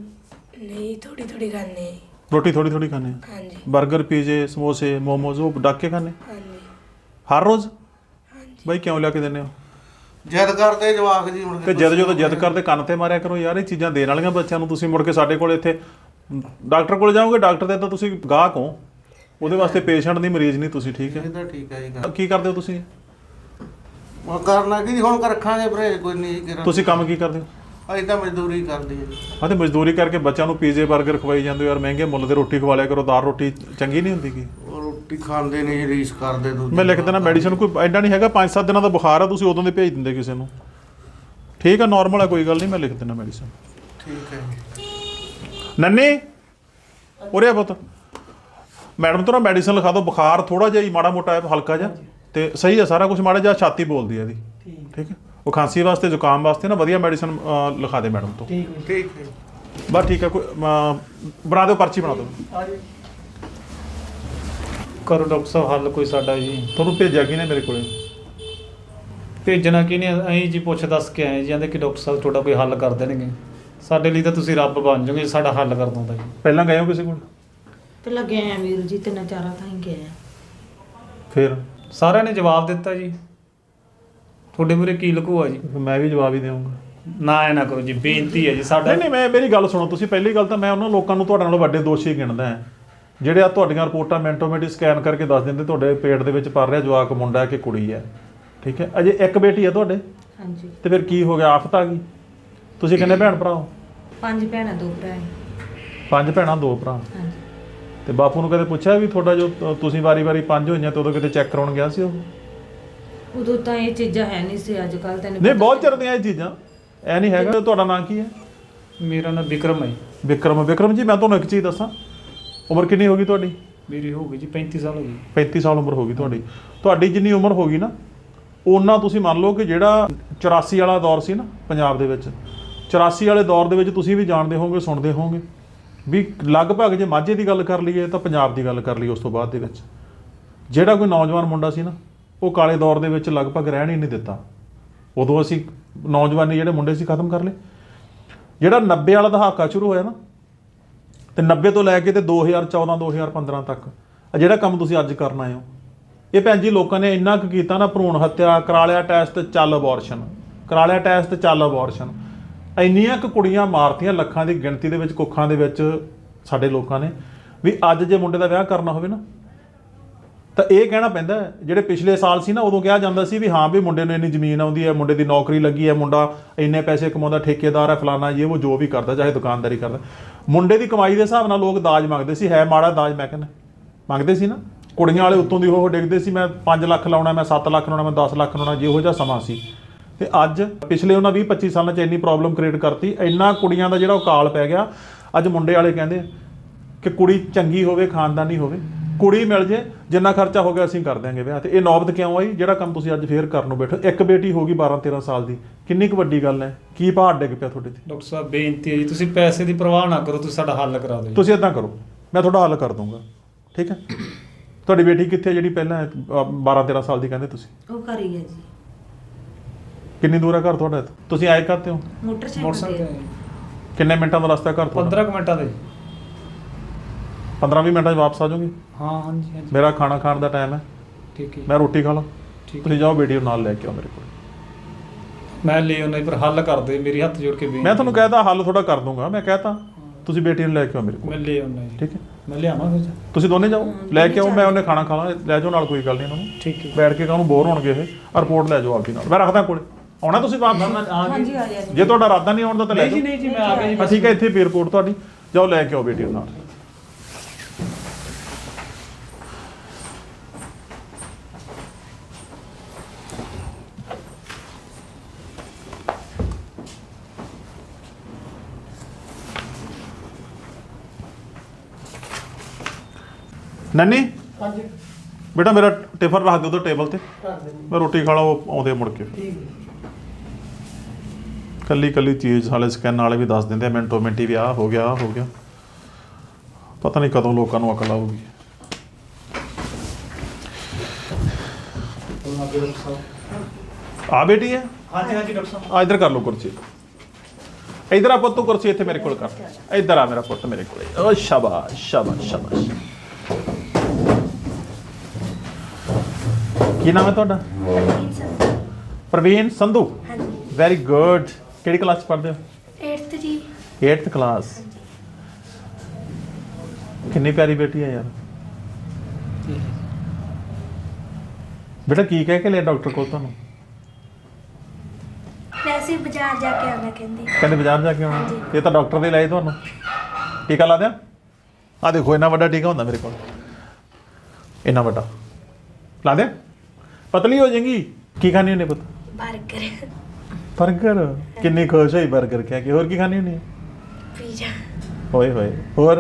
ਨਹੀਂ ਥੋੜੀ ਥੋੜੀ ਖਾਣੇ ਰੋਟੀ ਥੋੜੀ ਥੋੜੀ ਖਾਂਦੇ ਆ? ਹਾਂਜੀ। 버ਗਰ ਪੀਜ਼ੇ ਸਮੋਸੇ ਮੋਮੋਜ਼ ਉਹ ਡੱਕ ਕੇ ਖਾਂਦੇ? ਹਾਂਜੀ। ਹਰ ਰੋਜ਼? ਬਾਈ ਕਿਉਂ ਲਿਆ ਕੇ ਦਿੰਦੇ ਹੋ? ਜਿੱਦ ਕਰਦੇ ਜਵਾਕ ਜੀ ਮੁੜ ਤੇ ਜਦ ਜਦੋਂ ਜਿੱਦ ਕਰਦੇ ਕੰਨ ਤੇ ਮਾਰਿਆ ਕਰੋ ਯਾਰ ਇਹ ਚੀਜ਼ਾਂ ਦੇਣ ਵਾਲੀਆਂ ਬੱਚਿਆਂ ਨੂੰ ਤੁਸੀਂ ਮੁੜ ਕੇ ਸਾਡੇ ਕੋਲ ਇੱਥੇ ਡਾਕਟਰ ਕੋਲ ਜਾਓਗੇ ਡਾਕਟਰ ਦੇ ਤਾਂ ਤੁਸੀਂ ਗਾਹਕ ਹੋ। ਉਹਦੇ ਵਾਸਤੇ ਪੇਸ਼ੈਂਟ ਨਹੀਂ ਮਰੀਜ਼ ਨਹੀਂ ਤੁਸੀਂ ਠੀਕ ਹੈ? ਇਹ ਤਾਂ ਠੀਕ ਹੈ ਜੀ ਗੱਲ। ਕੀ ਕਰਦੇ ਹੋ ਤੁਸੀਂ? ਉਹ ਕਰਨਾ ਕੀ ਜੀ, ਹੁਣ ਕਰ ਰੱਖਾਂਗੇ ਕੋਈ ਨਹੀਂ ਕਰਾਂ ਤੁਸੀਂ ਕੰਮ ਕੀ ਕਰਦੇ ਹੋ? ਅਸੀਂ ਤਾਂ ਮਜ਼ਦੂਰੀ ਕਰਦੇ ਹਾਂ ਜੀ। ਹਾਂ ਤੇ ਮਜ਼ਦੂਰੀ ਕਰਕੇ ਬੱਚਿਆਂ ਨੂੰ ਪੀਜ਼ੇ 버ਗਰ ਖਵਾਈ ਜਾਂਦੇ ਹੋ ਯਾਰ ਮਹਿੰਗੇ ਮੁੱਲ ਦੇ ਰੋਟੀ ਖਵਾ ਲਿਆ ਕਰੋ ਦਾਲ ਰੋਟੀ ਚੰਗੀ ਨਹੀਂ ਹੁੰਦੀ ਕੀ? ਰੋਟੀ ਖਾਂਦੇ ਜੀ, ਰੀਸ ਕਰਦੇ ਦੂਜੇ ਮੈਂ ਲਿਖ ਦੇਣਾ ਮੈਡੀਸਨ ਕੋਈ ਐਡਾ ਨਹੀਂ ਹੈਗਾ 5-7 ਦਿਨਾਂ ਦਾ ਬੁਖਾਰ ਆ ਤੁਸੀਂ ਉਦੋਂ ਦੇ ਭੇਜ ਦਿੰਦੇ ਕਿਸੇ ਨੂੰ। ਠੀਕ ਆ ਨਾਰਮਲ ਆ ਕੋਈ ਗੱਲ ਨਹੀਂ ਮੈਂ ਲਿਖ ਦੇਣਾ ਮੈਡੀਸਨ ਠੀਕ ਹੈ ਨੰਨੀ ਉਰੇ ਆ ਪੁੱਤ। ਮੈਡਮ ਤੋਂ ਨਾ ਮੈਡੀਸਨ ਲਿਖਾ ਦਿਓ ਬੁਖਾਰ ਥੋੜਾ ਜਿਹਾ ਹੀ ਮਾੜਾ ਮੋਟਾ ਹੈ ਹਲਕਾ ਜਿਹਾ। ਤੇ ਸਹੀ ਹੈ ਸਾਰਾ ਕੁਝ ਮਾੜਾ ਜਿਹਾ ਛਾਤੀ ਬੋਲਦੀ ਹੈ ਇਹਦੀ। ਠੀਕ। ਹੈ ਉਹ ਖਾਂਸੀ ਵਾਸਤੇ ਜ਼ੁਕਾਮ ਵਾਸਤੇ ਨਾ ਵਧੀਆ ਮੈਡੀਸਨ ਲਿਖਾ ਦੇ ਮੈਡਮ ਤੋਂ। ਠੀਕ ਠੀਕ। ਬਸ ਠੀਕ ਹੈ ਕੋਈ ਬਣਾ ਦਿਓ ਪਰਚੀ ਬਣਾ ਦਿਓ। ਆ ਜੀ ਕਰੋ ਡਾਕਟਰ ਸਾਹਿਬ ਹੱਲ ਕੋਈ ਸਾਡਾ ਜੀ। ਤੁਹਾਨੂੰ ਭੇਜਿਆ ਕਿਨੇ ਮੇਰੇ ਕੋਲੇ? ਭੇਜਣਾ ਕੀ ਨਹੀਂ ਅਸੀਂ ਜੀ ਪੁੱਛ ਦੱਸ ਕੇ ਆਏ ਜੀ ਕਹਿੰਦੇ ਕਿ ਡਾਕਟਰ ਸਾਹਿਬ ਤੁਹਾਡਾ ਕੋਈ ਹੱਲ ਕਰ ਦੇਣਗੇ। ਸਾਡੇ ਲਈ ਤਾਂ ਤੁਸੀਂ ਰੱਬ ਬਣ ਜਾਓਗੇ ਸਾਡਾ ਹੱਲ ਕਰ ਦੋਂਦਾ ਜੀ ਪਹਿਲਾਂ ਗਏ ਹੋ ਕਿਸੇ ਕੋਲ? ਪਹਿਲਾਂ ਗਏ ਆ ਵੀਰ ਜੀ ਤਿੰਨ ਚਾਰਾਂ ਥਾਈਂ ਗਏ ਆ। ਫਿਰ? ਸਾਰਿਆਂ ਨੇ ਜਵਾਬ ਦਿੱਤਾ ਜੀ। ਤੁਹਾਡੇ ਮੂਰੇ ਕੀ ਲਕੂਆ ਜੀ? ਮੈਂ ਵੀ ਜਵਾਬ ਹੀ ਦੇਵਾਂਗਾ। ਨਾ ਐ ਨਾ ਕਰੋ ਜੀ ਬੇਨਤੀ ਹੈ ਜੀ ਸਾਡਾ ਨਹੀਂ ਨਹੀਂ ਮੈਂ ਮੇਰੀ ਗੱਲ ਸੁਣੋ ਤੁਸੀਂ ਪਹਿਲੀ ਗੱਲ ਤਾਂ ਮੈਂ ਉਹਨਾਂ ਲੋਕਾਂ ਨੂੰ ਤੁਹਾਡੇ ਨਾਲੋਂ ਵੱਡੇ ਦੋਸ਼ੀ ਗਿਣਦਾ ਹਾਂ। ਜਿਹੜੇ ਆ ਤੁਹਾਡੀਆਂ ਰਿਪੋਰਟਾਂ ਮਿੰਟੋ-ਮਿੰਟ ਸਕੈਨ ਕਰਕੇ ਦੱਸ ਦਿੰਦੇ ਤੁਹਾਡੇ ਪੇਟ ਦੇ ਵਿੱਚ ਪਰ ਰਿਹਾ ਜਵਾਕ ਮੁੰਡਾ ਹੈ ਕਿ ਕੁੜੀ ਹੈ। ਠੀਕ ਹੈ? ਅਜੇ ਇੱਕ ਬੇਟੀ ਹੈ ਤੁਹਾਡੇ? ਹਾਂਜੀ। ਤੇ ਫਿਰ ਕੀ ਹੋ ਗਿਆ? ਆਫਤ ਆ ਗਈ? ਤੁਸੀਂ ਕਿੰਨੇ ਭੈਣ ਭਰਾ ਹੋ? ਪੰਜ ਭੈਣਾਂ ਦੋ ਭਰਾ ਹੈ। ਪੰਜ ਭੈਣਾਂ ਦੋ ਭਰਾ। ਹਾਂਜੀ। ਤੇ ਬਾਪੂ ਨੂੰ ਕਦੇ ਪੁੱਛਿਆ ਵੀ ਤੁਹਾਡਾ ਜੋ ਤ- ਤੁਸੀਂ ਵਾਰੀ-ਵਾਰੀ ਪੰਜ ਹੋਈਆਂ ਤੇ ਉਦੋਂ ਕਿਤੇ ਚੈੱਕ ਕਰਾਉਣ ਗਿਆ ਸੀ ਉਹ? ਉਦੋਂ ਤਾਂ ਇਹ ਚੀਜ਼ਾਂ ਹੈ ਨਹੀਂ ਸੀ ਅੱਜ ਕੱਲ ਤੈਨੂੰ ਨਹੀਂ ਪਤਾ ਬਹੁਤ ਚਿਰ ਦੀਆਂ ਇਹ ਚੀਜ਼ਾਂ। ਐ ਨਹੀਂ ਹੈਗਾ ਤੁਹਾਡਾ ਨਾਂ ਕੀ ਹੈ? ਮੇਰਾ ਨਾਮ ਵਿਕਰਮ ਹੈ। ਵਿਕਰਮ ਵਿਕਰਮ ਜੀ ਮੈਂ ਤੁਹਾਨੂੰ ਇੱਕ ਚੀਜ਼ ਦੱਸਾਂ। ਉਮਰ ਕਿੰਨੀ ਹੋ ਗਈ ਤੁਹਾਡੀ? ਮੇਰੀ ਹੋ ਗਈ ਜੀ 35 ਸਾਲ ਹੋ ਗਈ। 35 ਸਾਲ ਉਮਰ ਹੋ ਗਈ ਤੁਹਾਡੀ। ਤੁਹਾਡੀ ਜਿੰਨੀ ਉਮਰ ਹੋ ਗਈ ਨਾ ਉਹਨਾਂ ਤੁਸੀਂ ਮੰਨ ਲਓ ਕਿ ਜਿਹੜਾ 84 ਵਾਲਾ ਦੌਰ ਸੀ ਨਾ ਪੰਜਾਬ ਦੇ ਵਿੱਚ 84 ਵਾਲੇ ਦੌਰ ਦੇ ਵਿੱਚ ਤੁਸੀਂ ਵੀ ਜਾਣਦੇ ਹੋਵੋਗੇ ਸੁਣਦੇ ਹੋਵੋਗੇ। ਵੀ ਲਗਭਗ ਜੇ ਮਾਝੇ ਦੀ ਗੱਲ ਕਰ ਲਈਏ ਤਾਂ ਪੰਜਾਬ ਦੀ ਗੱਲ ਕਰ ਲਈਏ ਉਸ ਤੋਂ ਬਾਅਦ ਦੇ ਵਿੱਚ। ਜਿਹੜਾ ਕੋਈ ਨੌਜਵਾਨ ਮੁੰਡਾ ਸੀ ਨਾ ਉਹ ਕਾਲੇ ਦੌਰ ਦੇ ਵਿੱਚ ਲਗਭਗ ਰਹਿਣ ਹੀ ਨਹੀਂ ਦਿੱਤਾ। ਉਦੋਂ ਅਸੀਂ ਨੌਜਵਾਨੀ ਜਿਹੜੇ ਮੁੰਡੇ ਸੀ ਖਤਮ ਕਰ ਲਏ। ਜਿਹੜਾ 90 ਵਾਲਾ ਦਹਾਕਾ ਸ਼ੁਰੂ ਹੋਇਆ ਨਾ ਤੇ 90 ਤੋਂ ਲੈ ਕੇ ਤੇ 2014 2015 ਤੱਕ। ਆ ਜਿਹੜਾ ਕੰਮ ਤੁਸੀਂ ਅੱਜ ਕਰਨ ਆਏ ਹੋ। ਇਹ ਭੈਣ ਜੀ ਲੋਕਾਂ ਨੇ ਇੰਨਾ ਕੁ ਕੀਤਾ ਨਾ, ਭਰੂਣ ਹੱਤਿਆ ਕਰਾ ਲਿਆ ਟੈਸਟ ਚੱਲ ਅਬੋਰਸ਼ਨ ਕਰਾ ਲਿਆ ਟੈਸਟ ਚੱਲ ਅਬੋਰਸ਼ਨ ਇੰਨੀਆਂ ਕੁ ਕੁੜੀਆਂ ਮਾਰਤੀਆਂ ਲੱਖਾਂ ਦੀ ਗਿਣਤੀ ਦੇ ਵਿੱਚ, ਕੁੱਖਾਂ ਦੇ ਵਿੱਚ ਸਾਡੇ ਲੋਕਾਂ ਨੇ, ਵੀ ਅੱਜ ਜੇ ਮੁੰਡੇ ਦਾ ਵਿਆਹ ਕਰਨਾ ਹੋਵੇ ਨਾ, ਤਾਂ ਇਹ ਕਹਿਣਾ ਪੈਂਦਾ ਜਿਹੜੇ ਪਿਛਲੇ ਸਾਲ ਸੀ ਨਾ, ਉਦੋਂ ਕਿਹਾ ਜਾਂਦਾ ਸੀ ਵੀ ਹਾਂ ਵੀ ਮੁੰਡੇ ਨੂੰ ਇੰਨੀ ਜ਼ਮੀਨ ਆਉਂਦੀ ਹੈ, ਮੁੰਡੇ ਦੀ ਨੌਕਰੀ ਲੱਗੀ ਹੈ, ਮੁੰਡਾ ਇੰਨੇ ਪੈਸੇ ਕਮਾਉਂਦਾ, ਠੇਕੇਦਾਰ ਹੈ, ਫਲਾਨਾ ਇਹ ਉਹ ਜੋ ਵੀ ਕਰਦਾ, ਚਾਹੇ ਦੁਕਾਨਦਾਰੀ ਕਰਦਾ। ਮੁੰਡੇ ਦੀ ਕਮਾਈ ਦੇ ਹਿਸਾਬ ਨਾਲ ਲੋਕ ਦਾਜ ਮੰਗਦੇ ਸੀ, ਹੈ ਮਾੜਾ ਦਾਜ, ਮੈਂ ਕਹਿੰਦਾ, ਮੰਗਦੇ ਸੀ ਨਾ। ਕੁੜੀਆਂ ਵਾਲੇ ਉੱਤੋਂ ਦੀ ਉਹ ਡਿੱਗਦੇ ਸੀ, ਮੈਂ 5 ਲੱਖ ਲਾਉਣਾ, ਮੈਂ 7 ਲੱਖ ਲਾਉਣਾ, ਮੈਂ 10 ਲੱਖ ਲਾਉਣਾ, ਜਿਹੋ ਜਿਹਾ ਸਮਾਂ ਸੀ। ਤੇ ਅੱਜ ਪਿਛਲੇ ਉਹਨਾਂ 20 25 ਸਾਲਾਂ 'ਚ ਇੰਨੀ ਪ੍ਰੋਬਲਮ ਕ੍ਰੀਏਟ ਕਰਤੀ, ਇੰਨਾ ਕੁੜੀਆਂ ਦਾ ਜਿਹੜਾ ਉਹ ਕਾਲ ਪੈ ਗਿਆ, ਅੱਜ ਮੁੰਡੇ ਵਾਲੇ ਕਹਿੰਦੇ ਕਿ ਕੁੜੀ ਚੰਗੀ ਹੋਵੇ, ਖਾਨਦਾਨੀ ਹੋਵੇ। ਕੁੜੀ ਮਿਲ ਜੇ ਜਿੰਨਾ ਖਰਚਾ ਹੋ ਗਿਆ ਅਸੀਂ ਕਰ ਦਿਆਂਗੇ ਵਿਆਹ। ਤੇ ਇਹ ਨੌਬਤ ਕਿਉਂ ਆਈ? ਜਿਹੜਾ ਕੰਮ ਤੁਸੀਂ ਅੱਜ ਫੇਰ ਕਰਨ ਨੂੰ ਬੈਠੋ ਇੱਕ ਬੇਟੀ ਹੋ ਗਈ 12 13 ਸਾਲ ਦੀ। ਕਿੰਨੀ ਕੁ ਵੱਡੀ ਗੱਲ ਹੈ? ਕੀ ਪਹਾੜ ਡਿੱਗ ਪਿਆ ਤੁਹਾਡੇ ਤੇ? ਡਾਕਟਰ ਸਾਹਿਬ ਬੇਨਤੀ ਹੈ ਜੀ ਤੁਸੀਂ ਪੈਸੇ ਦੀ ਪਰਵਾਹ ਨਾ ਕਰੋ ਤੁਸੀਂ ਸਾਡਾ ਹੱਲ ਕਰਾ ਦਿਓ ਜੀ। ਤੁਸੀਂ ਇਦਾਂ ਕਰੋ ਮੈਂ ਤੁਹਾਡਾ ਹੱਲ ਕਰ ਦੂੰਗਾ ਠੀਕ ਹੈ? ਤੁਹਾਡੀ ਬੇਟੀ ਕਿੱਥੇ ਹੈ? ਜਿਹੜੀ ਪਹਿਲਾਂ 12 13 ਸਾਲ ਦੀ ਕਹਿੰਦੇ ਤੁਸੀਂ? ਉਹ ਕਰੀ ਹੈ ਜੀ। ਕਿੰਨੀ ਦੂਰ ਹੈ ਘਰ ਤੁਹਾਡਾ? ਇੱਥੋਂ? ਤੁਸੀਂ ਆਏ ਕਰਤੇ ਹੋ? ਮੋਟਰਸਾਈਕਲ ਮੋਟਰਸਾਈਕਲ ਤੇ ਤੇ ਕਿੰਨੇ ਮਿੰਟਾਂ ਦਾ ਰਸਤਾ ਘਰ ਤੁਹਾਡਾ? 15 ਕੁ ਮਿੰਟਾਂ ਦਾ ਜੀ 15 20 ਮਿੰਟਾਂ 'ਚ ਵਾਪਸ ਆ ਜਾਓਗੇ? ਹਾਂ ਹਾਂਜੀ ਹਾਂਜੀ। ਮੇਰਾ ਖਾਣਾ ਖਾਣ ਦਾ ਟਾਈਮ ਹੈ। ਠੀਕ ਹੈ। ਮੈਂ ਰੋਟੀ ਖਾ ਲਾਂ। ਠੀਕ ਤੁਸੀਂ ਜਾਓ ਬੇਟੀ ਨੂੰ ਨਾਲ ਲੈ ਕੇ ਆਓ ਮੇਰੇ ਕੋਲ। ਮੈਂ ਲੈ ਆਉਣਾ ਜੀ, ਪਰ ਹੱਲ ਕਰ ਦੇ ਮੇਰੀ ਹੱਥ ਜੋੜ ਕੇ ਬੇਨਤੀ ਮੈਂ ਤੁਹਾਨੂੰ ਕਹਿਤਾ ਹੱਲ ਥੋੜਾ ਕਰ ਦੂੰਗਾ ਮੈਂ ਕਹਿਤਾ ਤੁਸੀਂ ਬੇਟੀ ਨੂੰ ਲੈ ਕੇ ਆਓ ਮੇਰੇ ਕੋਲ। ਮੈਂ ਲੈ ਆਉਣਾ ਜੀ। ਠੀਕ ਹੈ। ਮੈਂ ਲਿਆਵਾਂ ਫਿਰ। ਤੁਸੀਂ ਦੋਨੇ ਜਾਓ ਲੈ ਕੇ ਆਓ ਮੈਂ ਉਹਨੇ ਖਾਣਾ ਖਾ ਲਾਂ ਲੈ ਜਾਓ ਨਾਲ ਕੋਈ ਗੱਲ ਨਹੀਂ ਇਹਨਾਂ ਨੂੰ। ਠੀਕ ਹੈ। ਬੈਠ ਕੇ ਕਾਹਨੂੰ ਬੋਰ ਹੋਣਗੇ ਇਹ? ਰਿਪੋਰਟ ਲੈ ਜਾਓ ਆਪਦੀ ਨਾਲ। ਮੈਂ ਰੱਖਦਾ ਕੋਲੇ। ਆਉਣਾ ਤੁਸੀਂ ਵਾਪਸ? ਆ ਹਾਂਜੀ ਆ ਗਿਆ ਜੇ ਤੁਹਾਡਾ ਇਰਾਦਾ ਨਹੀਂ ਆਉਣ ਦਾ ਤਾਂ ਲੈ ਨਹੀਂ ਜੀ ਜਾਓ। ਨਹੀਂ ਜੀ ਮੈਂ ਆ ਗਿਆ ਜੀ ਠੀਕ ਹੈ ਇੱਥੇ ਵੀ ਰਿਪੋਰਟ ਤੁਹਾਡੀ। ਜਾਓ ਲੈ ਕੇ ਆਓ ਬੇਟੀ ਨੂੰ ਨਾਲ। ਨੰਨੀ? ਹਾਂਜੀ। ਬੇਟਾ ਮੇਰਾ ਟਿਫਨ ਰੱਖ ਦਿਓ ਤੇ ਟੇਬਲ ਤੇ। ਦਿੰਦੇ ਮੈਂ ਰੋਟੀ ਖਾ ਲਾ ਉਹ ਆਉਂਦੇ ਆ ਮੁੜ ਕੇ। ਠੀਕ ਹੈ। ਕੱਲੀ ਕੱਲੀ ਚੀਜ਼ ਹਾਲੇ ਸਕੈਨ ਵਾਲੇ ਵੀ ਦੱਸ ਦਿੰਦੇ ਆ ਮਿੰਟੋ ਮਿੰਟੀ ਵੀ ਆਹ ਹੋ ਗਿਆ ਆਹ ਹੋ ਗਿਆ। ਪਤਾ ਨਹੀਂ ਕਦੋਂ ਲੋਕਾਂ ਨੂੰ ਅਕਲ ਆਊਗੀ। ਆ ਬੇਟੀ ਹੈ? ਹਾਂਜੀ ਹਾਂਜੀ ਡਾਕਟਰ ਸਾਹਿਬ। ਆ ਇਧਰ ਕਰ ਲਓ ਕੁਰਸੀ। ਇਧਰ ਆ ਪੁੱਤ ਤੂੰ ਕੁਰਸੀ ਇੱਥੇ ਮੇਰੇ ਕੋਲ ਕਰ। ਇਧਰ ਆ ਮੇਰਾ ਪੁੱਤ ਮੇਰੇ ਕੋਲੇ। ਓ ਸ਼ਾਬਾਸ਼ ਸ਼ਾਬਾਸ਼ ਸ਼ਾਬਾਸ਼। ਕੀ ਨਾਮ ਹੈ ਤੁਹਾਡਾ? ਪ੍ਰਵੀਨ ਸੰਧੂ। ਹਾਂਜੀ। ਵੈਰੀ ਗੁੱਡ ਕਿਹੜੀ ਕਲਾਸ ਚ ਪੜ੍ਹਦੇ ਹੋ? 8th ਜੀ। 8th ਕਲਾਸ ਕਿੰਨੀ ਪਿਆਰੀ ਬੇਟੀ ਹੈ ਯਾਰ। ਬੇਟਾ ਕੀ ਕਹਿ ਕੇ ਲਿਆ ਡਾਕਟਰ ਕੋਲ ਤੁਹਾਨੂੰ? ਵੈਸੇ ਬਾਜ਼ਾਰ ਜਾ ਕੇ ਆਉਣਾ ਕਹਿੰਦੇ। ਕਹਿੰਦੇ ਬਾਜ਼ਾਰ ਜਾ ਕੇ ਆਉਣਾ। ਇਹ ਤਾਂ ਡਾਕਟਰ ਦੇ ਲਾਏ ਤੁਹਾਨੂੰ। ਟੀਕਾ ਲਾ ਦਿਆਂ ਆ ਦੇਖੋ ਇੰਨਾ ਵੱਡਾ ਟੀਕਾ ਹੁੰਦਾ ਮੇਰੇ ਕੋਲ। ਇੰਨਾ ਵੱਡਾ। ਲਾ ਦਿਆਂ ਪਤਲੀ ਹੋ ਜਾਏਗੀ? ਕੀ ਖਾਣੀ ਹੁੰਦੀ ਪੁੱਤ? ਬਰਗਰ। ਬਰਗਰ? ਕਿੰਨੀ ਖੁਸ਼ ਹੋਈ ਬਰਗਰ ਖਾ ਕੇ। ਹੋਰ ਕੀ ਖਾਣੀ ਹੁੰਦੀ ਪੀਜ਼ਾ। ਹੋਏ ਹੋਏ। ਹੋਰ?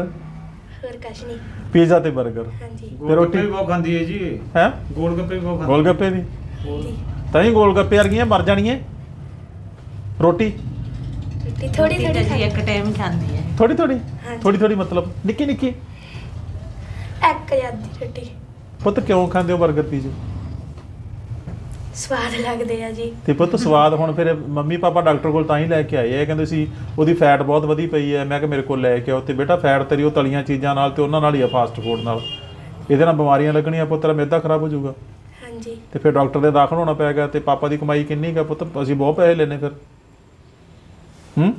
ਹੋਰ ਕੁਛ ਨਹੀਂ। ਪੀਜ਼ਾ ਤੇ 버ਗਰ ਹਾਂਜੀ। ਤੇ ਰੋਟੀ? ਵੀ ਬਹੁਤ ਖਾਂਦੀ ਹੈ ਜੀ। ਹੈ? ਗੋਲ ਵੀ ਬਹੁਤ ਖਾਂਦੀ ਗੋਲ ਗੱਪੇ ਵੀ ਤਾਂ ਹੀ ਗੋਲ ਗੱਪੇ ਵਰਗੀਆਂ ਮਰ ਜਾਣੀਆਂ। ਰੋਟੀ? ਥੋੜੀ ਥੋੜੀ ਇੱਕ ਟਾਈਮ ਖਾਂਦੀ ਹੈ। ਥੋੜੀ ਥੋੜੀ ਥੋੜੀ ਥੋੜੀ ਮਤਲਬ? ਨਿੱਕੀ ਨਿੱਕੀ? ਇੱਕ ਜਾਂਦੀ ਰੋਟੀ। ਪੁੱਤ ਕਿਉਂ ਖਾਂਦੇ ਹੋ ਬਰਗਰ ਪੀਜ਼ਾ? ਸਵਾਦ ਲੱਗਦੇ ਆ ਜੀ। ਤੇ ਪੁੱਤ ਸਵਾਦ ਹੁਣ ਫਿਰ ਮੰਮੀ ਪਾਪਾ ਡਾਕਟਰ ਕੋਲ ਤਾਂ ਹੀ ਲੈ ਕੇ ਆਏ ਆ। ਕਹਿੰਦੇ ਸੀ ਉਹਦੀ ਫੈਟ ਬਹੁਤ ਵਧੀ ਪਈ ਹੈ। ਮੈਂ ਕਿ ਮੇਰੇ ਕੋਲ ਲੈ ਕੇ ਆਓ ਤੇ ਬੇਟਾ ਫੈਟ ਤੇਰੀ ਉਹ ਤਲੀਆਂ ਚੀਜ਼ਾਂ ਨਾਲ ਤੇ ਉਹਨਾਂ ਨਾਲ ਹੀ ਆ ਫਾਸਟ ਫੂਡ ਨਾਲ। ਇਹਦੇ ਨਾਲ ਬਿਮਾਰੀਆਂ ਲੱਗਣੀਆਂ ਪੁੱਤ ਤੇਰਾ ਮਿਹਦਾ ਖਰਾਬ ਹੋ ਜਾਊਗਾ। ਹਾਂਜੀ। ਤੇ ਫਿਰ ਡਾਕਟਰ ਦੇ ਦਾਖਲ ਹੋਣਾ ਪੈਗਾ ਤੇ ਪਾਪਾ ਦੀ ਕਮਾਈ ਕਿੰਨੀ ਕਾ ਪੁੱਤ? ਅਸੀਂ ਬਹੁਤ ਪੈਸੇ ਲੈਨੇ ਫਿਰ। ਹੂੰ?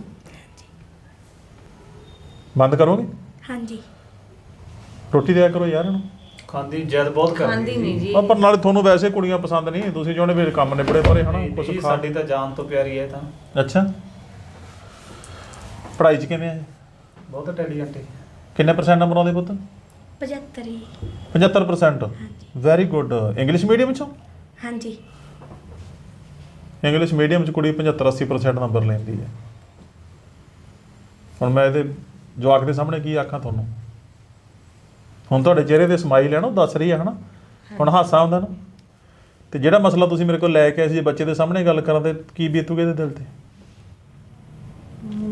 ਬੰਦ ਕਰੋਗੇ? ਹਾਂਜੀ। ਰੋਟੀ ਦਿਆ ਕਰੋ ਯਾਰ ਇਹਨੂੰ। ਖਾਂਦੀ ਜਦ ਬਹੁਤ ਕਰਦੀ ਖਾਂਦੀ ਨਹੀਂ ਜੀ। ਪਰ ਨਾਲੇ ਤੁਹਾਨੂੰ ਵੈਸੇ ਕੁੜੀਆਂ ਪਸੰਦ ਨਹੀਂ ਤੁਸੀਂ ਜਿਹਨੇ ਫਿਰ ਕੰਮ ਨਿਬੜੇ ਪਰੇ ਹਨਾ? ਕੁਝ ਖਾ ਸਾਡੀ ਤਾਂ ਜਾਨ ਤੋਂ ਪਿਆਰੀ ਹੈ ਤਾਂ। ਅੱਛਾ। ਪੜ੍ਹਾਈ ਚ ਕਿਵੇਂ ਹੈ? ਬਹੁਤ ਇੰਟੈਲੀਜੈਂਟ ਹੈ ਕਿੰਨੇ ਪਰਸੈਂਟ ਨੰਬਰ ਆਉਂਦੇ ਪੁੱਤ? 75 ਜੀ। 75% ਵੈਰੀ ਗੁੱਡ ਇੰਗਲਿਸ਼ ਮੀਡੀਅਮ ਚੋਂ? ਹਾਂਜੀ। ਇੰਗਲਿਸ਼ ਮੀਡੀਅਮ ਚ ਕੁੜੀ 75 80% ਨੰਬਰ ਲੈਂਦੀ ਹੈ। ਹੁਣ ਮੈਂ ਇਹਦੇ ਜਵਾਕ ਦੇ ਸਾਹਮਣੇ ਕੀ ਆਖਾਂ ਤੁਹਾਨੂੰ? ਹੁਣ ਤੁਹਾਡੇ ਚਿਹਰੇ ਤੇ ਸਮਾਈਲ ਹੈ ਨਾ ਉਹ ਦੱਸ ਰਹੀ ਹੈ ਹਨਾ? ਹੁਣ ਹਾਸਾ ਆਉਂਦਾ ਨਾ। ਤੇ ਜਿਹੜਾ ਮਸਲਾ ਤੁਸੀਂ ਮੇਰੇ ਕੋਲ ਲੈ ਕੇ ਆਏ ਸੀ ਜੇ ਬੱਚੇ ਦੇ ਸਾਹਮਣੇ ਗੱਲ ਕਰਾਂ ਤੇ ਕੀ ਬੀਤੂਗੇ ਇਹਦੇ ਦਿਲ ਤੇ?